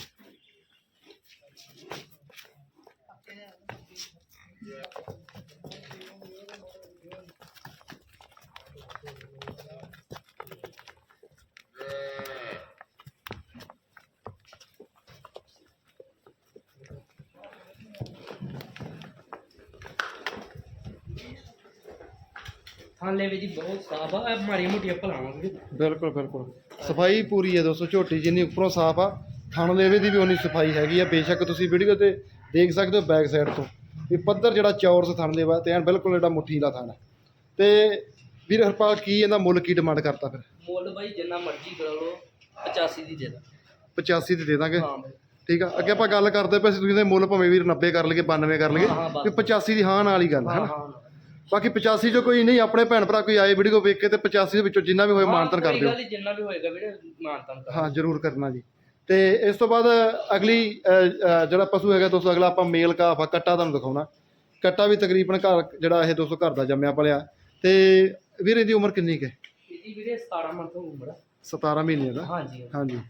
ਥਾਲੇ ਵਿੱਚ ਬਹੁਤ ਸਾਫ਼ ਆ। ਮਾੜੀ ਮੋਟੀਆਂ ਭਲਾਵਾਂਗੇ ਬਿਲਕੁਲ ਬਿਲਕੁਲ। ਸਫ਼ਾਈ ਪੂਰੀ ਹੈ ਦੋਸਤੋ ਝੋਟੀ ਜਿੰਨੀ ਉੱਪਰੋਂ ਸਾਫ਼ ਆ ਥਣ ਲੇਵੇ ਦੀ ਵੀ ਉਨੀ ਸਫ਼ਾਈ ਹੈਗੀ ਆ। ਬੇਸ਼ੱਕ ਤੁਸੀਂ ਵੀਡੀਓ ਤੇ ਦੇਖ ਸਕਦੇ ਹੋ ਬੈਕ ਸਾਈਡ ਤੋਂ। ਵੀ ਪੱਧਰ ਜਿਹੜਾ ਚੌਰਸ ਥਣ ਲੇਵਾ ਤੇ ਐਨ ਬਿਲਕੁਲ ਜਿਹੜਾ ਮੁੱਠੀ ਦਾ ਥਣ ਹੈ ਤੇ ਵੀਰ ਹਰਪਾਲ ਕੀ ਇਹਦਾ ਮੁੱਲ ਕੀ ਡਿਮਾਂਡ ਕਰਤਾ ਫਿਰ? ਮੁੱਲ ਬਾਈ ਜਿੰਨਾ ਮਰਜ਼ੀ ਕਰਾ ਲਓ 85 ਦੀ ਦੇ ਦਾਂ। 85 ਦੀ ਦੇ ਦਾਂਗੇ? ਹਾਂ ਬਾਈ। ਠੀਕ ਆ ਅੱਗੇ ਆਪਾਂ ਗੱਲ ਕਰਦੇ ਪਏ ਸੀ ਤੁਸੀਂ ਦੇ ਮੁੱਲ ਭਾਵੇਂ ਵੀਰ 90 ਕਰ ਲਈਏ 92 ਕਰ ਲਈਏ। ਹਾਂ, ਹਾਂ, ਬਸ। ਵੀ 85 ਦੀ ਹਾਂ ਨਾਲ ਹੀ ਗੱਲ ਹੈ ਹਾਂ ਨਾ? ਹਾਂ। ਬਾਕੀ 85 ਜੋ ਕੋਈ ਨਹੀਂ ਆਪਣੇ ਭੈਣ ਭਰਾ ਕੋਈ ਆਏ ਵੀਡੀਓ ਵੇਖ ਕੇ ਤੇ 85 ਦੇ ਵਿੱਚੋਂ ਜਿੰਨਾ ਵੀ ਹੋਏ ਮਾਨਤਨ ਕਰ ਦਿਓ। ਜਿੰਨਾ ਵੀ ਹੋਏਗਾ ਵੀਰੇ ਮਾਨਤਨ ਹਾਂ ਜ਼ਰੂਰ ਕਰਨਾ ਜੀ। ਤੇ ਇਸ ਤੋਂ ਬਾਅਦ ਅਗਲੀ ਜਿਹੜਾ ਪਸ਼ੂ ਹੈਗਾ ਦੋਸਤੋ ਅਗਲਾ ਆਪਾਂ ਮੇਲ ਕਾਫ ਆ ਕੱਟਾ ਤੁਹਾਨੂੰ ਦਿਖਾਉਣਾ। ਕੱਟਾ ਵੀ ਤਕਰੀਬਨ ਘਰ ਜਿਹੜਾ ਇਹ ਦੋਸਤੋ ਘਰ ਦਾ ਜੰਮਿਆ ਪਲਿਆ। ਤੇ ਵੀਰ ਇਹਦੀ ਉਮਰ ਕਿੰਨੀ ਕੁ ਹੈ? ਇਹਦੀ ਵੀਰੇ 17 ਮੰਥ ਉਮਰ ਆ। 17 ਮਹੀਨੇ ਦਾ? ਹਾਂਜੀ। ਹਾਂਜੀ।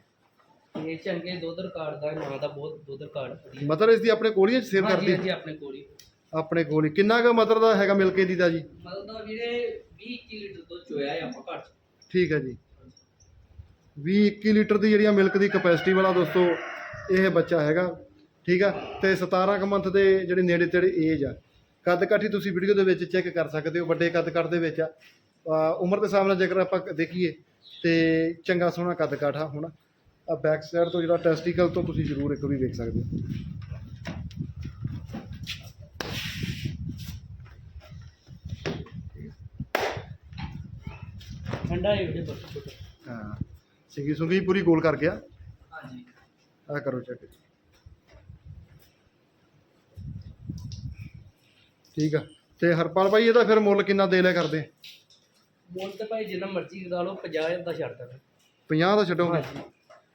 ਇਹ ਚੰਗੇ ਦੁੱਧ ਰਿਕਾਰਡ ਦਾ ਨਾਂ ਦਾ ਬਹੁਤ ਦੁੱਧ ਰਿਕਾਰਡ ਮਤਲਬ ਇਸ ਦੀ ਆਪਣੇ ਕੋਲ ਹੀ ਸੇਵ ਕਰਦੀ? ਹਾਂਜੀ ਆਪਣੇ ਕੋਲ ਹੀ। ਆਪਣੇ ਕੋਲ ਹੀ। ਕਿੰਨਾ ਕੁ ਮਤਲਬ ਦਾ ਹੈਗਾ ਮਿਲਕ ਇਹਦੀ ਦਾ ਜੀ? ਮਤਲਬ ਦਾ ਵੀਰੇ 20 21 ਲੀਟਰ ਦੁੱਧ ਚੋਇਆ ਹੈ ਆਪਾਂ ਘਰ 'ਚ। ਠੀਕ ਹੈ ਜੀ। 20 21 ਲੀਟਰ ਦੀ ਜਿਹੜੀ ਮਿਲਕ ਦੀ ਕਪੈਸਿਟੀ ਵਾਲਾ ਦੋਸਤੋ ਇਹ ਬੱਚਾ ਹੈਗਾ। ਠੀਕ ਆ? ਤੇ 17 ਕੁ ਮੰਥ ਦੇ ਜਿਹੜੇ ਨੇੜੇ ਤੇੜੇ ਏਜ ਆ। ਕੱਦ ਕਾਠੀ ਤੁਸੀਂ ਵੀਡੀਓ ਦੇ ਵਿੱਚ ਚੈੱਕ ਕਰ ਸਕਦੇ ਹੋ ਵੱਡੇ ਕੱਦ ਕੱਟ ਦੇ ਵਿੱਚ ਆ। ਉਮਰ ਦੇ ਹਿਸਾਬ ਨਾਲ ਜੇਕਰ ਆਪਾਂ ਦੇਖੀਏ ਤੇ ਚੰਗਾ ਸੋਹਣਾ ਕੱਦ ਕਾਠਾ ਹੁਣ। ਆ ਬੈਕ ਸਾਈਡ ਤੋਂ ਜਿਹੜਾ ਟੈਸਟੀਕਲ ਤੋਂ ਤੁਸੀਂ ਜ਼ਰੂਰ ਇੱਕ ਵਾਰੀ ਵੇਖ ਸਕਦੇ ਹੋ। ਠੰਡਾ ਹੈ ਸਿੰਗੀ ਸੁੰਗੀ ਪੂਰੀ ਗੋਲ ਕਰ ਗਿਆ। ਹਾਂਜੀ। ਆ ਕਰੋ ਚੈੱਕ ਠੀਕ ਆ। ਤੇ ਹਰਪਾਲ ਭਾਈ ਇਹਦਾ ਫਿਰ ਮੁੱਲ ਕਿੰਨਾ ਦੇ ਲਿਆ ਕਰਦੇ? ਮੁੱਲ ਤੇ ਭਾਈ ਜਿੰਨਾ ਮਰਜ਼ੀ ਕਰਾ ਲਓ 50 ਦਾ ਛੱਡ ਦਾਂਗੇ 50 ਦਾ ਛੱਡੋਗੇ? ਹਾਂਜੀ।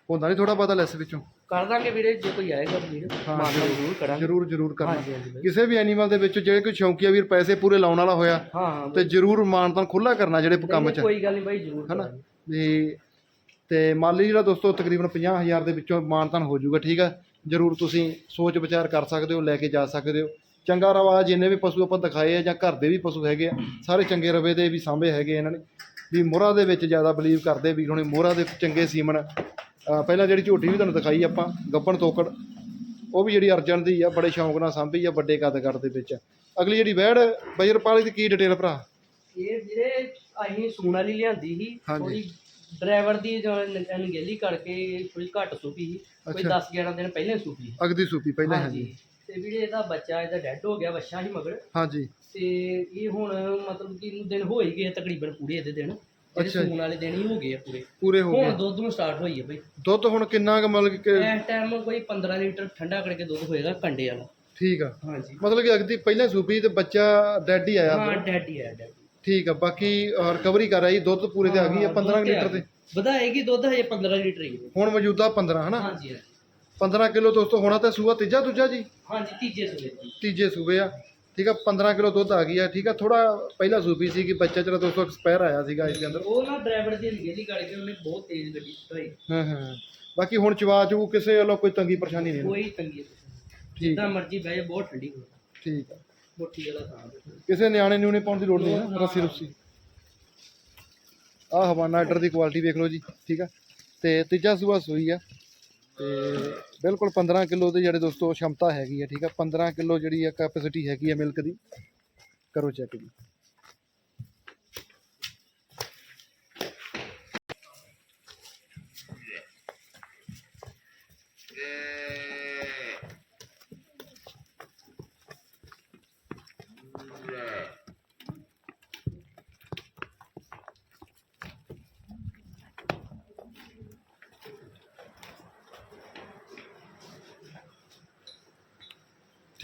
ਹੁੰਦਾ ਨਹੀਂ ਥੋੜਾ ਬਹੁਤਾ ਲੈਸ ਵਿੱਚੋਂ? ਕਰ ਦਾਂਗੇ ਵੀਰੇ ਜੇ ਕੋਈ ਆਏਗਾ ਵੀਰ। ਹਾਂ, ਜ਼ਰੂਰ। ਜ਼ਰੂਰ ਕਰਾਂਗੇ। ਜ਼ਰੂਰ ਜ਼ਰੂਰ ਕਰਨਾ। ਹਾਂਜੀ ਬਾਈ। ਕਿਸੇ ਵੀ ਐਨੀਮਲ ਦੇ ਵਿੱਚ ਜਿਹੜੇ ਕੋਈ ਸ਼ੌਂਕੀਆ ਵੀਰ ਪੈਸੇ ਪੂਰੇ ਲਾਉਣ ਵਾਲਾ ਹੋਇਆ ਹਾਂ ਹਾਂ ਤੇ ਜ਼ਰੂਰ ਮਾਨਤਾਨ ਖੁੱਲਾ ਕਰਨਾ ਜਿਹੜੇ ਕੰਮ ਨਹੀਂ, 'ਚ। ਕੋਈ ਗੱਲ ਨਹੀਂ ਬਾਈ ਜ਼ਰੂਰ ਹਨਾ? ਕਰਾਂਗੇ। ਵੀ ਤੇ ਮਾਲੀ ਜਿਹੜਾ ਦੋਸਤੋ ਤਕਰੀਬਨ 50000 ਦੇ ਵਿੱਚੋਂ ਮਾਨਤਾਨ ਹੋ ਜਾਊਗਾ ਠੀਕ ਆ? ਜ਼ਰੂਰ ਤੁਸੀਂ ਸੋਚ ਵਿਚਾਰ ਕਰ ਸਕਦੇ ਹੋ ਲੈ ਕੇ ਜਾ ਸਕਦੇ ਹੋ। ਚੰਗਾ ਰਵਾ ਜਿੰਨੇ ਵੀ ਪਸ਼ੂ ਆਪਾਂ ਦਿਖਾਏ ਆ ਜਾਂ ਘਰ ਦੇ ਵੀ ਪਸ਼ੂ ਹੈਗੇ ਆ ਸਾਰੇ ਚੰਗੇ ਰਵੇ ਦੇ ਵੀ ਸਾਂਭੇ ਹੈਗੇ ਇਹਨਾਂ ਨੇ। ਵੀ ਮੋਹਰਾ ਦੇ ਵਿੱਚ ਜ਼ਿਆਦਾ ਬਲੀਵ ਕਰਦੇ ਵੀ ਹੁਣ ਮੋਹਰਾ ਦੇ ਚੰਗੇ ਸੀਮਨ ਪਹਿਲਾਂ ਜਿਹੜੀ ਝੋਟੀ ਵੀ ਤੁਹਾਨੂੰ ਦਿਖਾਈ ਆਪਾਂ ਗੱਪਣ ਤੋਕੜ ਉਹ ਵੀ ਜਿਹੜੀ ਅਰਜਨ ਦੀ ਆ ਬੜੇ ਸ਼ੌਂਕ ਨਾਲ ਸਾਂਭੀ ਆ ਵੱਡੇ ਕੱਦ ਕੱਦ ਦੇ ਵਿੱਚ। ਅਗਲੀ ਜਿਹੜੀ ਵਹਿੜ ਬਜਰ ਪਾਲੀ ਦੀ ਕੀ ਡਿਟੇਲ ਭਰਾ? ਇਹ ਵੀਰੇ ਅਸੀਂ ਸੂਣ ਵਾਲੀ ਲਿਆਂਦੀ ਸੀ ਹਾਂਜੀ। ਥੋੜੀ ਡਰਾਈਵਰ ਦੀ ਜੋ ਅਣਗਹਿਲੀ ਕਰਕੇ ਥੋੜੀ ਘੱਟ ਸੂਪੀ ਸੀ ਕੋਈ ਅੱਛਾ। 10 11 ਦਿਨ ਪਹਿਲਾਂ ਸੂਪੀ ਅਗਦੀ ਸੂਪੀ ਪਹਿਲਾਂ ਹਾਂਜੀ। ਹਾਂਜੀ। ਤੇ ਵੀਰੇ ਇਹਦਾ ਬੱਚਾ ਇਹਦਾ ਡੈਡ ਹੋ ਗਿਆ ਬੱਚਾ ਸੀ ਮਗਰ। ਹਾਂਜੀ। ਤੇ ਇਹ ਹੁਣ ਮਤਲਬ ਕਿ ਇਹਨੂੰ ਦਿਨ ਹੋ ਹੀ ਗਏ ਤਕਰੀਬਨ ਪੂਰੇ ਇਹਦੇ ਦਿਨ। ਇਹਦੇ ਅੱਛਾ ਜੀ। ਸੂਣ ਵਾਲੇ ਦਿਨ ਹੀ ਹੋ ਗਏ ਆ ਪੂਰੇ। ਪੂਰੇ ਹੋ ਹੁਣ ਗਏ ਦੁੱਧ ਨੂੰ ਸਟਾਰਟ ਹੋਈ ਹੈ ਬਈ। ਦੁੱਧ ਹੁਣ ਕਿੰਨਾ ਕੁ ਮਤਲਬ ਕਿ ਇਸ ਟਾਈਮ ਕੋਈ 15 ਲੀਟਰ ਠੰਡਾ ਕਰਕੇ ਦੁੱਧ ਹੋਏਗਾ ਕੰਡੇ ਵਾਲਾ। ਠੀਕ ਆ। ਹਾਂਜੀ। ਮਤਲਬ ਕਿ ਅਗਦੀ ਪਹਿਲਾਂ ਸੂਪੀ ਤੇ ਬੱਚਾ ਡੈਡ ਹੀ ਆਇਆ ਹਾਂ ਡੈਡ ਹੀ ਡੈਡ ਠੀਕ ਆ ਬਾਕੀ ਰਿਕਵਰੀ ਕਰ ਆਈ ਦੁੱਧ ਪੂਰੇ ਤੇ ਆ ਗਈ ਆ 15 ਲੀਟਰ ਤੇ। ਵਧਾਏਗੀ ਦੁੱਧ ਹਜੇ 15 ਲੀਟਰ ਹੀ ਹੈ। ਹੁਣ ਮੌਜੂਦਾ 15 ਹਨਾ? ਹਾਂਜੀ ਹਾਂਜੀ। 15 ਕਿਲੋ ਦੋਸਤੋ ਹੋਣਾ ਤਾਂ ਸੂਆ ਤੀਜਾ ਦੂਜਾ ਜੀ? ਹਾਂਜੀ ਤੀਜੇ ਸੂਏ। ਦੀ ਤੀਜੇ ਸੂਬੇ ਆ। ਠੀਕ ਆ 15 ਕਿਲੋ ਦੁੱਧ ਆ ਗਈ ਆ ਠੀਕ ਆ ਥੋੜਾ ਪਹਿਲਾਂ ਸੂਪੀ ਸੀ ਕਿ ਬੱਚਾ ਜਿਹੜਾ ਦੋਸਤੋ ਐਕਸਪਾਇਰ ਆਇਆ ਸੀਗਾ ਇਸ ਦੇ ਅੰਦਰ। ਉਹ ਨਾ ਡਰਾਈਵਰ ਦੀ ਅਣਗਹਿਲੀ ਕਰਕੇ ਉਹਨੇ ਬਹੁਤ ਤੇਜ਼ ਗੱਡੀ ਚਲਾਈ। ਹਾਂ ਹਾਂ। ਬਾਕੀ ਹੁਣ ਚਵਾ ਚੂ ਕਿਸੇ ਵੱਲੋਂ ਕੋਈ ਤੰਗੀ ਪਰੇਸ਼ਾਨੀ ਨਹੀਂ ਕੋਈ ਤੰਗੀ ਠੀਕ ਜਿੱਦਾਂ ਮਰਜ਼ੀ ਬਹਿ ਜਾ ਬਹੁਤ ਠੰਡੀ ਹੋ ਠੀਕ ਆ। ਮੋਟੀ ਵਾਲਾ ਥਾਂ ਕਿਸੇ ਨਿਆਣੇ ਨੂੰ ਨਹੀਂ ਪਾਉਣ ਦੀ ਲੋੜ ਨਹੀਂ ਹੈ ਰੱਸੀ। ਰੁੱਸੀ ਹਵਾਨਾ ਆਰਡਰ ਦੀ ਕੁਆਲਿਟੀ ਵੇਖ ਲਓ ਜੀ ਠੀਕ ਆ। ਤੇ ਤੀਜਾ ਸੂਆ ਸੂਈ ਆ। ਤੇ ਬਿਲਕੁਲ 15 ਕਿਲੋ ਦੇ ਜਿਹੜੇ ਦੋਸਤੋ ਸ਼ਮਤਾ ਹੈਗੀ ਹੈ ਠੀਕ ਆ? 15 ਕਿਲੋ ਜਿਹੜੀ ਆ ਕੈਪੈਸਿਟੀ ਹੈਗੀ ਹੈ ਮਿਲਕ ਦੀ। ਕਰੋ ਚੈੱਕ ਜੀ।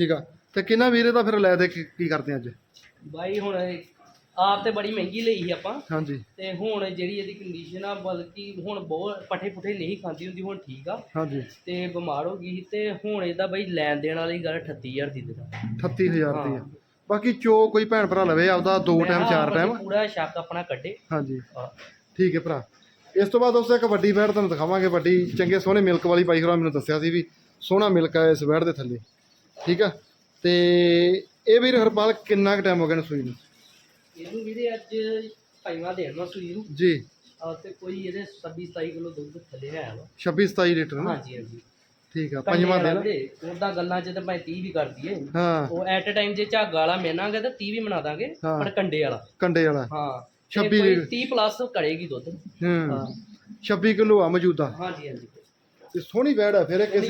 ਠੀਕ ਆ। ਤੇ ਕਿੰਨਾ ਵੀਰੇ ਦਾ ਫਿਰ ਲੈ ਦੇ ਕੀ ਕੀ ਕਰਦੇ ਅੱਜ? ਬਾਈ ਹੁਣ ਇਹ ਆਪ ਤੇ ਬੜੀ ਮਹਿੰਗੀ ਲਈ ਸੀ ਆਪਾਂ। ਹਾਂਜੀ। ਤੇ ਹੁਣ ਜਿਹੜੀ ਇਹਦੀ ਕੰਡੀਸ਼ਨ ਆ ਬਲਕਿ ਹੁਣ ਬਹੁਤ ਪੱਠੇ ਪੁੱਠੇ ਨਹੀਂ ਖਾਂਦੀ ਹੁੰਦੀ ਹੁਣ ਠੀਕ ਆ। ਹਾਂਜੀ। ਤੇ ਬਿਮਾਰ ਹੋ ਗਈ ਸੀ ਤੇ ਹੁਣ ਇਹਦਾ ਬਾਈ ਲੈਣ ਦੇਣ ਵਾਲੀ ਗੱਲ 38000 ਦੀ ਦੇਦਾ 38000 ਦੀ ਆ। ਬਾਕੀ ਚੋ ਕੋਈ ਭੈਣ ਭਰਾ ਲਵੇ ਆਪਦਾ ਦੋ ਟਾਈਮ ਚਾਰ ਟਾਈਮ ਪੂਰਾ ਸ਼ੱਕ ਆਪਣਾ ਕੱਢੇ। ਹਾਂਜੀ। ਹਾਂ। ਠੀਕ ਹੈ ਭਰਾ। ਇਸ ਤੋਂ ਬਾਅਦ ਦੋਸਤੋ ਇੱਕ ਵੱਡੀ ਵੈੜ ਤੁਹਾਨੂੰ ਦਿਖਾਵਾਂਗੇ ਵੱਡੀ ਚੰਗੇ ਸੋਹਣੇ ਮਿਲਕ ਵਾਲੀ ਬਾਈ ਹੋਰਾਂ ਮੈਨੂੰ ਦੱਸਿਆ ਸੀ ਵੀ ਸੋਹਣਾ ਮਿਲਕ ਹੈ ਇਸ ਵੈੜ ਦੇ ਥੱਲੇ। ਠੀਕ ਆ? ਤੇ ਇਹ ਵੀਰ ਹਰਪਾਲ ਕਿੰਨਾ ਕੁ ਟਾਈਮ ਹੋ ਗਿਆ ਨੇ ਸੂਈ ਨੂੰ? ਇਹਨੂੰ ਵੀਰੇ ਅੱਜ ਭਾਈਵਾ ਦੇਣ ਸੂਈ ਨੂੰ। ਜੀ। ਆ ਤੇ ਕੋਈ ਇਹਦੇ 26 27 ਕਿਲੋ ਦੁੱਧ ਥੱਲੇ ਹੈ ਵਾ। 26 27 ਲੀਟਰ ਨਾ? ਹਾਂਜੀ ਹਾਂਜੀ। ਠੀਕ ਆ ਪੰਜਵਾਂ ਦਿਨ। ਉਹਦਾ ਗੱਲਾਂ 'ਚ ਤਾਂ ਮੈਂ 30 ਵੀ ਕਰ ਦਈਏ। ਹਾਂ। ਉਹ ਐਟ ਅ ਟਾਈਮ ਜੇ ਝੱਗ ਵਾਲਾ ਮਿਲਾਂਗੇ ਤਾਂ 30 ਵੀ ਬਣਾ ਦਾਂਗੇ। ਪਰ ਕੰਡੇ ਵਾਲਾ। ਕੰਡੇ ਵਾਲਾ। ਹਾਂ। 26 ਲੀਟਰ। 30 ਪਲੱਸ ਕਰੇਗੀ ਦੁੱਧ। ਹੂੰ। ਹਾਂ। 26 ਕਿਲੋ ਆ ਮੌਜੂਦਾ। ਹਾਂਜੀ ਹਾਂਜੀ। ਤੇ ਸੋਹਣੀ ਵੈੜ ਆ ਫਿਰ ਇਹ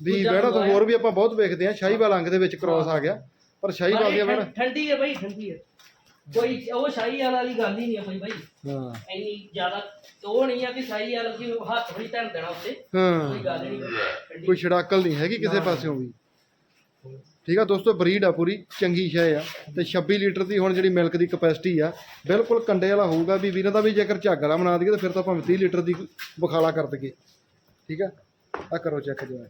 ਕਿਸੇ ਦੀ ਵੈੜਾਂ ਤੋਂ ਹੋਰ ਵੀ ਆਪਾਂ ਬਹੁਤ ਵੇਖਦੇ ਆ ਸ਼ਾਹੀਵਾਲ ਅੰਗ ਦੇ ਵਿੱਚ ਕ੍ਰੋਸ ਆ ਗਿਆ ਪਰ ਸ਼ਾਹੀਵਾਲ ਦੀਆਂ ਵੈੜਾਂ ਠੰਡੀ ਹੈ ਬਾਈ ਠੰਡੀ ਹੈ। ਕੋਈ ਉਹ ਸ਼ਾਹੀ ਵਾਲਾ ਵਾਲੀ ਗੱਲ ਹੀ ਨਹੀਂ ਹੈ ਕੋਈ ਬਾਈ। ਹਾਂ। ਇੰਨੀ ਜ਼ਿਆਦਾ ਉਹ ਨਹੀਂ ਆ ਕਿ ਸ਼ਾਹੀ ਵਾਲਾ ਕਿ ਹੱਥ ਵੀ ਧਰ ਦੇਣਾ ਉੱਤੇ। ਹਾਂ। ਕੋਈ ਗੱਲ ਨਹੀਂ। ਠੰਡੀ ਕੋਈ ਛੜਾਕਲ ਨਹੀਂ ਹੈਗੀ ਕਿਸੇ। ਪਾਸਿਓਂ ਵੀ। ਠੀਕ ਆ ਦੋਸਤੋ ਬਰੀਡ ਆ ਪੂਰੀ ਚੰਗੀ ਸ਼ੈ ਆ। ਤੇ 26 ਲੀਟਰ ਦੀ ਹੁਣ ਜਿਹੜੀ ਮਿਲਕ ਦੀ ਕਪੈਸਿਟੀ ਆ ਬਿਲਕੁਲ ਕੰਡੇ ਵਾਲਾ ਹੋਊਗਾ ਵੀ ਵੀਰਾਂ ਦਾ ਵੀ ਜੇਕਰ ਝੱਗ ਵਾਲਾ ਬਣਾ ਦਈਏ ਤਾਂ ਫਿਰ ਤਾਂ ਭਾਵੇਂ 30 ਲੀਟਰ ਦੀ ਬਖਾਲਾ ਕਰ ਦਈਏ। ਠੀਕ ਆ? ਆ ਕਰੋ ਚੈੱਕ ਜੋ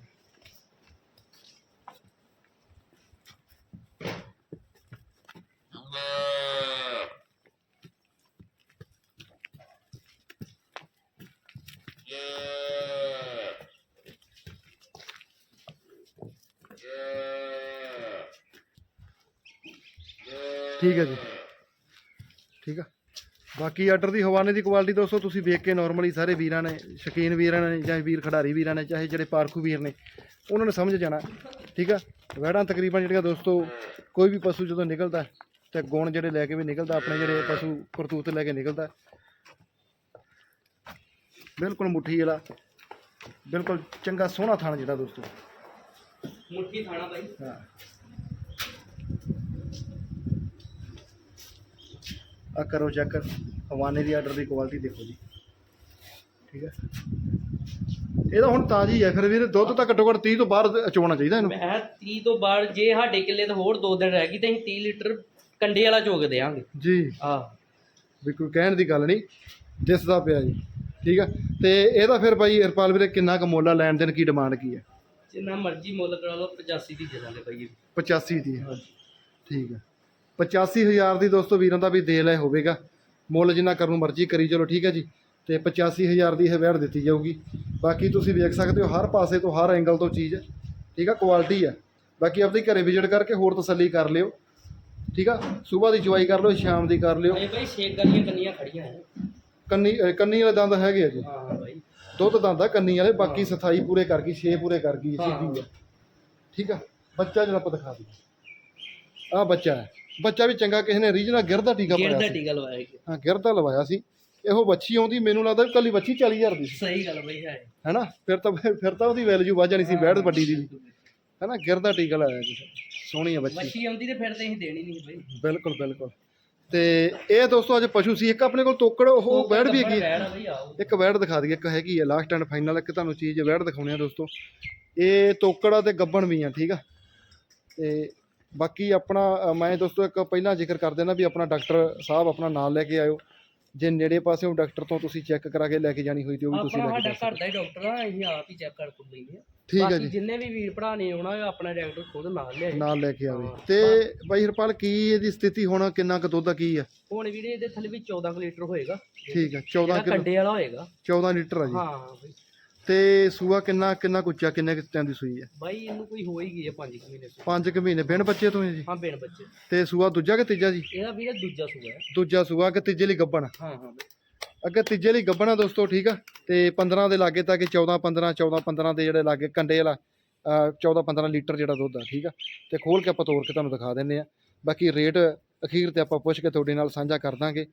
ਠੀਕ ਹੈ ਜੀ। ਠੀਕ ਆ। ਬਾਕੀ ਆਰਡਰ ਦੀ ਹਵਾਨੇ ਦੀ ਕੁਆਲਿਟੀ ਦੋਸਤੋ ਤੁਸੀਂ ਵੇਖ ਕੇ ਨਾਰਮਲੀ ਸਾਰੇ ਵੀਰਾਂ ਨੇ, ਸ਼ਕੀਨ ਵੀਰਾਂ ਨੇ ਜਾਂ ਵੀਰ ਖਿਡਾਰੀ ਵੀਰਾਂ ਨੇ, ਚਾਹੇ ਜਿਹੜੇ ਪਾਰਖੂ ਵੀਰ ਨੇ, ਉਹਨਾਂ ਨੇ ਸਮਝ ਜਾਣਾ। ਠੀਕ ਆ? ਵੈੜਾਂ ਤਕਰੀਬਨ ਜਿਹੜੀਆਂ ਦੋਸਤੋ, ਕੋਈ ਵੀ ਪਸ਼ੂ ਜਦੋਂ ਨਿਕਲਦਾ ਤੇ ਗੁਣ ਜਿਹੜੇ ਲੈ ਕੇ ਵੀ ਨਿਕਲਦਾ ਆਪਣੇ ਜਿਹੜੇ ਪਸ਼ੂ ਕਰਤੂਤ ਲੈ ਕੇ ਨਿਕਲਦਾ। ਬਿਲਕੁਲ ਮੁੱਠੀ ਵਾਲਾ ਬਿਲਕੁਲ ਚੰਗਾ ਸੋਹਣਾ ਥਾਣਾ ਜਿਹੜਾ ਦੋਸਤੋ। ਮੁੱਠੀ ਥਾਣਾ ਬਾਈ। ਹਾਂ। ਆ ਕਰੋ ਚੈੱਕ ਹਵਾਨੇ ਦੀ ਆਰਡਰ ਦੀ ਕੁਆਲਿਟੀ ਦੇਖੋ ਜੀ। ਠੀਕ ਹੈ। ਇਹਦਾ ਹੁਣ ਤਾਜ਼ੀ ਹੈ ਫਿਰ ਵੀਰ ਦੁੱਧ ਤਾਂ ਘੱਟੋ ਘੱਟ 30 ਤੋਂ ਬਾਹਰ ਚੋਣਾ ਚਾਹੀਦਾ ਇਹਨੂੰ। ਮੈਂ 30 ਤੋਂ ਬਾਅਦ ਜੇ ਸਾਡੇ ਕਿੱਲੇ ਤੋਂ ਹੋਰ 2 ਦਿਨ ਰਹਿ ਗਈ ਤੇ ਅਸੀਂ 30 ਲੀਟਰ ਕੰਡੇ ਵਾਲਾ ਚੋਗ ਦੇਾਂਗੇ ਜੀ। ਆ ਵੀ ਕੋਈ ਕਹਿਣ ਦੀ ਗੱਲ ਨਹੀਂ ਦਿਸਦਾ ਪਿਆ ਜੀ। ਠੀਕ ਆ? ਤੇ ਇਹਦਾ ਫਿਰ ਬਾਈ ਹਰਪਾਲ ਵੀਰੇ ਕਿੰਨਾ ਕੁ ਮੁੱਲ ਆ ਲੈਣ ਦੇਣ ਕੀ ਡਿਮਾਂਡ ਕੀ ਹੈ ਜਿੰਨਾ ਮਰਜ਼ੀ ਮੁੱਲ ਕਰਾ ਲਓ 85 ਦੀ ਦੇ ਦਾਂਗੇ ਬਾਈ 85 ਦੀ ਹੈ। ਹਾਂਜੀ ਠੀਕ ਹੈ 85000 ਦੀ ਦੋਸਤੋ ਵੀਰਾਂ ਦਾ ਵੀ ਦੇ ਲੈ ਹੋਵੇਗਾ। ਮੁੱਲ ਜਿੰਨਾ ਕਰਨ ਨੂੰ ਮਰਜ਼ੀ ਕਰੀ ਚਲੋ ਠੀਕ ਹੈ ਜੀ। ਤੇ 85000 ਦੀ ਇਹ ਵੈੜ ਦਿੱਤੀ ਜਾਊਗੀ। ਬਾਕੀ ਤੁਸੀਂ ਵੇਖ ਸਕਦੇ ਹੋ ਹਰ ਪਾਸੇ ਤੋਂ ਹਰ ਐਂਗਲ ਤੋਂ ਚੀਜ਼ ਠੀਕ ਆ ਕੁਆਲਿਟੀ ਆ। ਬਾਕੀ ਆਪਦੇ ਘਰੇ ਵਿਜ਼ਿਟ ਕਰਕੇ ਹੋਰ ਤਸੱਲੀ ਕਰ ਲਿਓ। ਠੀਕ ਆ? ਸਵੇਰ ਦੀ ਚੁਆਈ ਕਰ ਲਿਓ ਸ਼ਾਮ ਦੀ ਕਰ ਲਿਓ। ਇਹ ਬਾਈ ਛੇ ਗਲੀਆਂ ਕੰਨੀਆਂ ਖੜੀਆਂ ਹੈ ਕੰਨੀ ਅਹ ਕੰਨੀ ਵਾਲੇ ਦੰਦ ਹੈਗੇ ਆ ਜੀ। ਹਾਂ ਬਾਈ। ਦੁੱਧ ਦੰਦ ਆ ਕੰਨੀ ਵਾਲੇ ਬਾਕੀ ਸਥਾਈ ਪੂਰੇ ਕਰ ਗਈ 6 ਪੂਰੇ ਕਰ ਗਈ। ਸਿੱਧੀ ਆ ਠੀਕ ਆ? ਬੱਚਾ ਜਿਹੜਾ ਆਪਾਂ ਦਿਖਾ ਦਈਏ। ਆ ਬੱਚਾ ਹੈ। ਬੱਚਾ ਵੀ ਚੰਗਾ ਕਿਸੇ ਨੇ ਰੀਜਨਲ ਗਿਰਦਾ ਟੀਕਾ ਗੇੜ ਪਾਇਆ ਦਾ ਸੀ। ਟੀਕਾ ਲਵਾਇਆ ਗਿਆ ਹਾਂ ਗਿਰਦਾ ਲਵਾਇਆ ਸੀ। ਇਹੋ ਬੱਚੀ ਆਉਂਦੀ ਮੈਨੂੰ ਲੱਗਦਾ ਵੀ ਕੱਲੀ ਬੱਚੀ 40000 ਦੀ ਸੀ। ਸਹੀ ਗੱਲ ਬਾਈ ਹੈ। ਹੈਨਾ? ਫਿਰ ਤਾਂ ਫਿਰ ਤਾਂ ਉਹਦੀ ਵੈਲਿਊ ਵੱਧ ਜਾਣੀ ਸੀ ਬੈੜ ਵੱਡੀ ਦੀ ਹੈਨਾ ਗਿਰਦਾ ਟੀਕਾ ਲਾਇਆ ਕਿਸੇ ਸੋਹਣੀ ਆ ਬੱਚੀ। ਮੱਛੀ ਆਉਂਦੀ ਤੇ ਫਿਰ ਤੇ ਅਸੀਂ ਦੇਣੀ ਨਹੀਂ ਬਾਈ। ਬਿਲਕੁਲ ਬਿਲਕੁਲ। ਤੇ ਇਹ ਦੋਸਤੋ ਅੱਜ ਪਸ਼ੂ ਸੀ। ਇੱਕ ਆਪਣੇ ਕੋਲ ਤੋਕੜ ਉਹ ਬੈੜ ਵੀ ਹੈਗੀ। ਹੈ। ਇੱਕ ਵੈੜ ਦਿਖਾ ਦਈਏ ਇੱਕ ਹੈਗੀ ਆ ਲਾਸਟ ਐਂਡ ਫਾਈਨਲ ਇੱਕ ਤੁਹਾਨੂੰ ਚੀਜ਼ ਵੈੜ ਦਿਖਾਉਣੀ ਆ ਦੋਸਤੋ। ਇਹ ਤੋਕੜਾ ਤੇ ਗੱਬਣ ਵੀ ਆ ਠੀਕ ਆ। ਤੇ ਬਾਕੀ ਆਪਣਾ ਅ, ਮੈਂ ਦੋਸਤੋ ਇੱਕ ਪਹਿਲਾਂ ਜ਼ਿਕਰ ਕਰ ਦੇਣਾ ਵੀ ਆਪਣਾ ਡਾਕਟਰ ਸਾਹਿਬ ਆਪਣਾ ਨਾਲ ਲੈ ਕੇ ਆਇਓ। ਜੇ ਨੇੜੇ ਪਾਸੇ ਉਹ ਡਾਕਟਰ ਤੋਂ ਤੁਸੀਂ ਚੈੱਕ ਕਰਾ ਕੇ ਲੈ ਕੇ ਜਾਣੀ ਹੋਈ ਤੇ ਉਹ ਵੀ ਤੁਸੀਂ ਆਪਣਾ ਲੈ ਕੇ ਸਾਡਾ ਜਾ ਘਰ ਦਾ ਹੀ ਡਾਕਟਰ ਆ ਅਸੀਂ ਆਪ ਹੀ ਚੈੱਕ ਕਰ ਕੁ ਲਈਏ ਠੀਕ ਹੈ ਬਾਕੀ ਜੀ। ਜਿੰਨੇ ਵੀ ਵੀਰ ਭਰਾ ਨੇ ਆਉਣਾ ਹੋਇਆ ਆਪਣਾ ਡਾਕਟਰ ਖੁਦ ਨਾਲ ਲਿਆਏ ਨਾਲ ਲੈ ਕੇ ਆਵੇ। ਤੇ ਬਾਈ ਹਰਪਾਲ ਕੀ ਇਹਦੀ ਸਥਿਤੀ ਹੁਣ ਕਿੰਨਾ ਕੁ ਦੁੱਧ ਆ ਕੀ ਆ? ਹੁਣ ਵੀਰੇ ਇਹਦੇ ਥੱਲੇ ਵੀ 14 ਕੁ ਲੀਟਰ ਹੋਏਗਾ। ਠੀਕ ਆ 14 ਜਿਹੜਾ ਕਿਲੋ ਕੰਡੇ ਵਾਲਾ ਹੋਏਗਾ। 14 ਲੀਟਰ ਆ ਜੀ। ਹਾਂ ਬਈ। ਤੇ ਸੂਆ ਕਿੰਨਾ ਕਿੰਨਾ ਕੁੱਚਾ ਕਿੰਨੇ ਕਿਤਿਆਂ ਦੀ ਸੂਈ ਹੈ? ਬਾਈ ਇਹਨੂੰ ਕੋਈ ਹੋ ਹੀ ਗਈ ਹੈ 5 ਮਹੀਨੇ ਤੋਂ 5 ਕੁ ਮਹੀਨੇ। ਬਿਨ ਬੱਚੇ ਤੋਂ ਹੈ ਜੀ? ਹਾਂ ਬੇਨ ਬੱਚੇ। ਤੇ ਸੂਆ ਦੂਜਾ ਕਿ ਤੀਜਾ ਜੀ? ਇਹਦਾ ਵੀਰੇ ਦੂਜਾ ਸੂਆ ਹੈ। ਦੂਜਾ ਸੂਆ ਕਿ ਤੀਜੇ ਲਈ ਗੱਬਣ? ਹਾਂ ਹਾਂ ਬਈ। ਅੱਗੇ ਤੀਜੇ ਲਈ ਗੱਬਣ ਦੋਸਤੋ ਠੀਕ ਆ? ਤੇ 15 ਦੇ ਲਾਗੇ ਤੱਕ 14 15 14 15 ਦੇ ਜਿਹੜੇ ਲਾਗੇ ਕੰਡੇ ਵਾਲਾ 14 15 ਲੀਟਰ ਜਿਹੜਾ ਦੁੱਧ ਆ ਠੀਕ ਆ? ਤੇ ਖੋਲ ਕੇ ਆਪਾਂ ਤੋੜ ਕੇ ਤੁਹਾਨੂੰ ਦਿਖਾ ਦਿੰਨੇ ਆ। ਬਾਕੀ ਰੇਟ ਅਖੀਰ ਤੇ ਆਪਾਂ ਪੁੱਛ ਕੇ ਤੁਹਾਡੇ ਨਾਲ ਸਾਂਝਾ ਕਰ ਦਾਂਗੇ।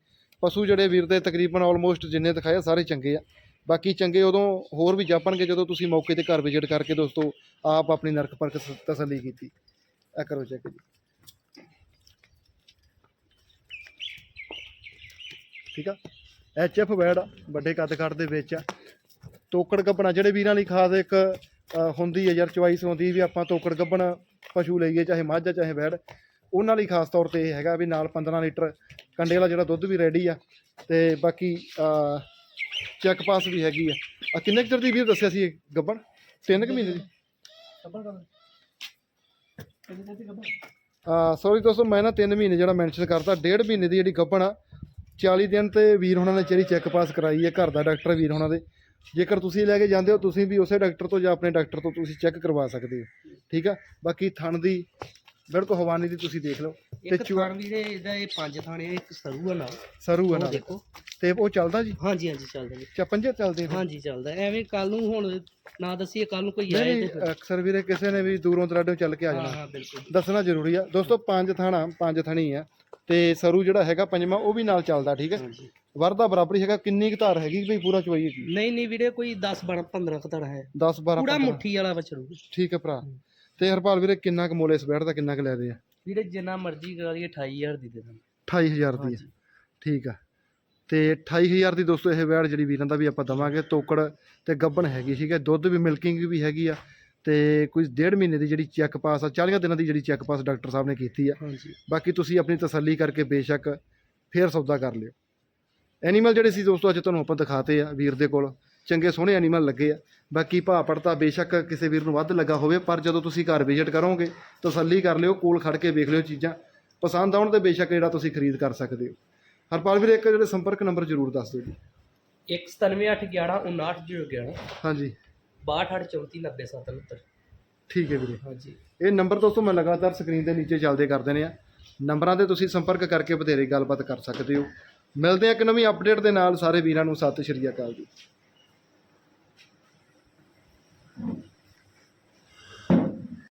ਪਸ਼ੂ ਜਿਹੜੇ ਵੀਰ ਦੇ ਤਕਰੀਬਨ ਆਲਮੋਸਟ ਜਿੰਨੇ ਦਿਖਾਏ ਆ, ਸਾਰੇ ਚੰਗੇ ਆ। ਬਾਕੀ ਚੰਗੇ ਉਦੋਂ ਹੋਰ ਵੀ ਜਾਪਣਗੇ ਜਦੋਂ ਤੁਸੀਂ ਮੌਕੇ ਤੇ ਘਰ ਵਿਜ਼ਿਟ ਕਰਕੇ ਦੋਸਤੋ ਆਪ ਆਪਣੀ ਨਰਕ ਪਰਖ ਤਸੱਲੀ ਕੀਤੀ। ਇਹ ਕਰੋ ਚੈੱਕ ਜੀ। ਠੀਕ ਆ? ਐਚ ਐਫ ਬੈਡ ਆ, ਵੱਡੇ ਕੱਦ ਕੱਟ ਦੇ ਵਿੱਚ ਆ। ਤੋਕੜ ਗੱਬਣਾ ਜਿਹੜੇ ਵੀਰਾਂ ਲਈ ਖਾਸ ਇੱਕ ਹੁੰਦੀ ਹੈ ਯਾਰ ਚੁਆਇਸ ਹੁੰਦੀ ਵੀ ਆਪਾਂ ਤੋਕੜ ਗੱਬਣ ਪਸ਼ੂ ਲਈਏ ਚਾਹੇ ਮੱਝ ਆ ਚਾਹੇ ਬੈੜ ਉਹਨਾਂ ਲਈ ਖਾਸ ਤੌਰ ਤੇ ਇਹ ਹੈਗਾ ਵੀ ਨਾਲ 15 ਲੀਟਰ ਕੰਡੇ ਵਾਲਾ ਜਿਹੜਾ ਦੁੱਧ ਵੀ ਰੈਡੀ ਆ। ਤੇ ਬਾਕੀ ਚੈੱਕ ਪਾਸ ਵੀ ਹੈਗੀ ਆ। ਆ ਕਿੰਨੇ ਕੁ ਚਿਰ ਦੀ ਵੀਰ ਦੱਸਿਆ ਸੀ ਇਹ ਗੱਬਣ ਤਿੰਨ ਕੁ ਮਹੀਨੇ ਦੀ। ਆ ਸੌਰੀ ਦੋਸਤੋ ਮੈਂ ਨਾ 3 ਮਹੀਨੇ ਜਿਹੜਾ ਮੈਂਸ਼ਨ ਕਰਤਾ ਡੇਢ ਮਹੀਨੇ ਦੀ ਜਿਹੜੀ ਗੱਬਣ ਆ 40 ਦਿਨ ਤੇ ਵੀਰ ਹੋਣਾ ਨੇ ਜਿਹੜੀ ਚੈੱਕ ਪਾਸ ਕਰਾਈ ਹੈ ਘਰ ਦਾ ਡਾਕਟਰ ਵੀਰ ਹੋਣਾ ਦੇ। ਜੇਕਰ ਤੁਸੀਂ ਲੈ ਕੇ ਜਾਂਦੇ ਹੋ ਤੁਸੀਂ ਵੀ ਉਸੇ ਡਾਕਟਰ ਤੋਂ ਜਾਂ ਆਪਣੇ ਡਾਕਟਰ ਤੋਂ ਤੁਸੀਂ ਚੈੱਕ ਕਰਵਾ ਸਕਦੇ ਹੋ। ਠੀਕ ਆ? ਬਾਕੀ ਥਣ ਦੀ ਬਿਲਕੁਲ ਹਵਾਨੀ ਦੀ ਤੁਸੀਂ ਦੇਖ ਲਓ। ਤੇ ਇੱਕ ਚੂਹਾ ਥਾਣ ਵੀਰੇ ਇਹਦਾ ਇਹ ਪੰਜ ਥਾਣੇ ਆ, ਇੱਕ ਸਰੂ ਆ ਨਾਲ। ਸਰੂ ਆ ਉਹ ਨਾਲ। ਦੇਖੋ। ਤੇ ਉਹ ਚੱਲਦਾ ਜੀ? ਹਾਂਜੀ ਹਾਂਜੀ ਚੱਲਦਾ ਜੀ। ਚਾ ਪੰਜੇ ਚੱਲਦੇ ਹਾਂਜੀ ਚੱਲਦਾ। ਐਵੇਂ ਕੱਲ ਨੂੰ ਹੁਣ ਨਾ ਦੱਸੀਏ ਕੱਲ ਨੂੰ ਕੋਈ ਨਹੀਂ ਆਏ ਤੇ ਅਕਸਰ ਵੀਰੇ ਕਿਸੇ ਨੇ ਵੀ ਦੂਰੋਂ ਦਰਾਡੋਂ ਚੱਲ ਕੇ ਆ ਹਾਂ ਜਾਣਾ। ਹਾਂ ਬਿਲਕੁਲ। ਦੱਸਣਾ ਜ਼ਰੂਰੀ ਆ। ਦੋਸਤੋ ਪੰਜ ਥਾਣਾ ਪੰਜ ਥਣੀ ਆ। ਤੇ ਸਰੂ ਜਿਹੜਾ ਹੈਗਾ ਪੰਜਵਾਂ ਉਹ ਵੀ ਨਾਲ ਚੱਲਦਾ ਠੀਕ ਹੈ? ਹਾਂਜੀ। ਵਰਦਾ ਬਰਾਬਰੀ ਹੈਗਾ। ਕਿੰਨੀ ਕੁ ਧਾਰ ਹੈਗੀ ਵੀ ਪੂਰਾ ਚੋਈ ਹੈਗੀ ਨਹੀਂ ਨਹੀਂ ਵੀਰੇ ਕੋਈ 10 12 15 ਕਤੜ ਹੈ। 10 12 ਪੂਰਾ ਮੁੱਠੀ ਵਾਲਾ ਬਚਰੂ ਠੀਕ ਹੈ ਭਰਾ। ਤੇ ਹਰਪਾਲ ਵੀਰੇ ਕਿੰਨਾ ਕੁ ਮੁੱਲ ਇਸ ਬੈਠ ਦਾ ਕਿੰਨਾ ਕੁ ਲੈ ਰਹੇ ਆ? ਵੀਰੇ ਜਿੰਨਾ ਮਰਜ਼ੀ ਕਰਾ ਲਈਏ 28000 ਦੀ ਦੇ ਦਾਂ 28000 ਦੀ। ਠੀਕ ਆ। ਤੇ 28000 ਦੀ ਦੋਸਤੋ ਇਹ ਵੈੜ ਜਿਹੜੀ ਵੀਰਾਂ ਦਾ ਵੀ ਆਪਾਂ ਦਵਾਂਗੇ ਤੋਕੜ ਤੇ ਗੱਬਣ ਹੈਗੀ ਠੀਕ ਹੈ ਦੁੱਧ ਵੀ ਮਿਲਕਿੰਗ ਵੀ ਹੈਗੀ ਆ। ਤੇ ਕੋਈ ਡੇਢ ਮਹੀਨੇ ਦੀ ਜਿਹੜੀ ਚੈੱਕ ਪਾਸ ਆ 40 ਦਿਨਾਂ ਦੀ ਜਿਹੜੀ ਚੈੱਕ ਪਾਸ ਡਾਕਟਰ ਸਾਹਿਬ ਨੇ ਕੀਤੀ ਆ। ਹਾਂਜੀ। ਬਾਕੀ ਤੁਸੀਂ ਆਪਣੀ ਤਸੱਲੀ ਕਰਕੇ ਬੇਸ਼ੱਕ ਫੇਰ ਸੌਦਾ ਕਰ ਲਿਓ। ਐਨੀਮਲ ਜਿਹੜੇ ਸੀ ਦੋਸਤੋ ਅੱਜ ਤੁਹਾਨੂੰ ਆਪਾਂ ਦਿਖਾਤੇ ਆ ਵੀਰ ਦੇ ਕੋਲ। ਚੰਗੇ ਸੋਹਣੇ ਐਨੀਮਲ ਲੱਗੇ ਆ। ਬਾਕੀ ਭਾਅ ਪੜਤਾ ਬੇਸ਼ੱਕ ਕਿਸੇ ਵੀਰ ਨੂੰ ਵੱਧ ਲੱਗਾ ਹੋਵੇ ਪਰ ਜਦੋਂ ਤੁਸੀਂ ਘਰ ਵਿਜ਼ਿਟ ਕਰੋਗੇ ਤਸੱਲੀ ਕਰ ਲਿਓ ਕੋਲ ਖੜ ਕੇ ਵੇਖ ਲਿਓ ਚੀਜ਼ਾਂ। ਪਸੰਦ ਆਉਣ ਤੇ ਬੇਸ਼ੱਕ ਜਿਹੜਾ ਤੁਸੀਂ ਖਰੀਦ ਕਰ ਸਕਦੇ ਹੋ। ਹਰਪਾਲ ਵੀਰ ਇੱਕ ਜਿਹੜੇ ਸੰਪਰਕ ਨੰਬਰ ਜ਼ਰੂਰ ਦੱਸ ਦਿਓ ਜੀ। 197811 ਹਾਂਜੀ। 62349077 ਠੀਕ ਹੈ ਵੀਰੇ। ਹਾਂਜੀ। ਇਹ ਨੰਬਰ ਦੋਸਤੋ ਮੈਂ ਲਗਾਤਾਰ ਸਕਰੀਨ ਦੇ ਨੀਚੇ ਚੱਲਦੇ ਕਰ ਦੇਣੇ ਆ। ਨੰਬਰਾਂ ਤੇ ਤੁਸੀਂ ਸੰਪਰਕ ਕਰਕੇ ਬਥੇਰੇ ਗੱਲਬਾਤ ਕਰ ਸਕਦੇ ਹੋ। ਮਿਲਦੇ ਆ ਇੱਕ ਨਵੀਂ ਅਪਡੇਟ ਦੇ ਨਾਲ। ਸਾਰੇ ਵੀਰਾਂ ਨੂੰ ਸਤਿ ਸ਼੍ਰੀ ਅਕਾਲ ਜੀ। Mm-hmm.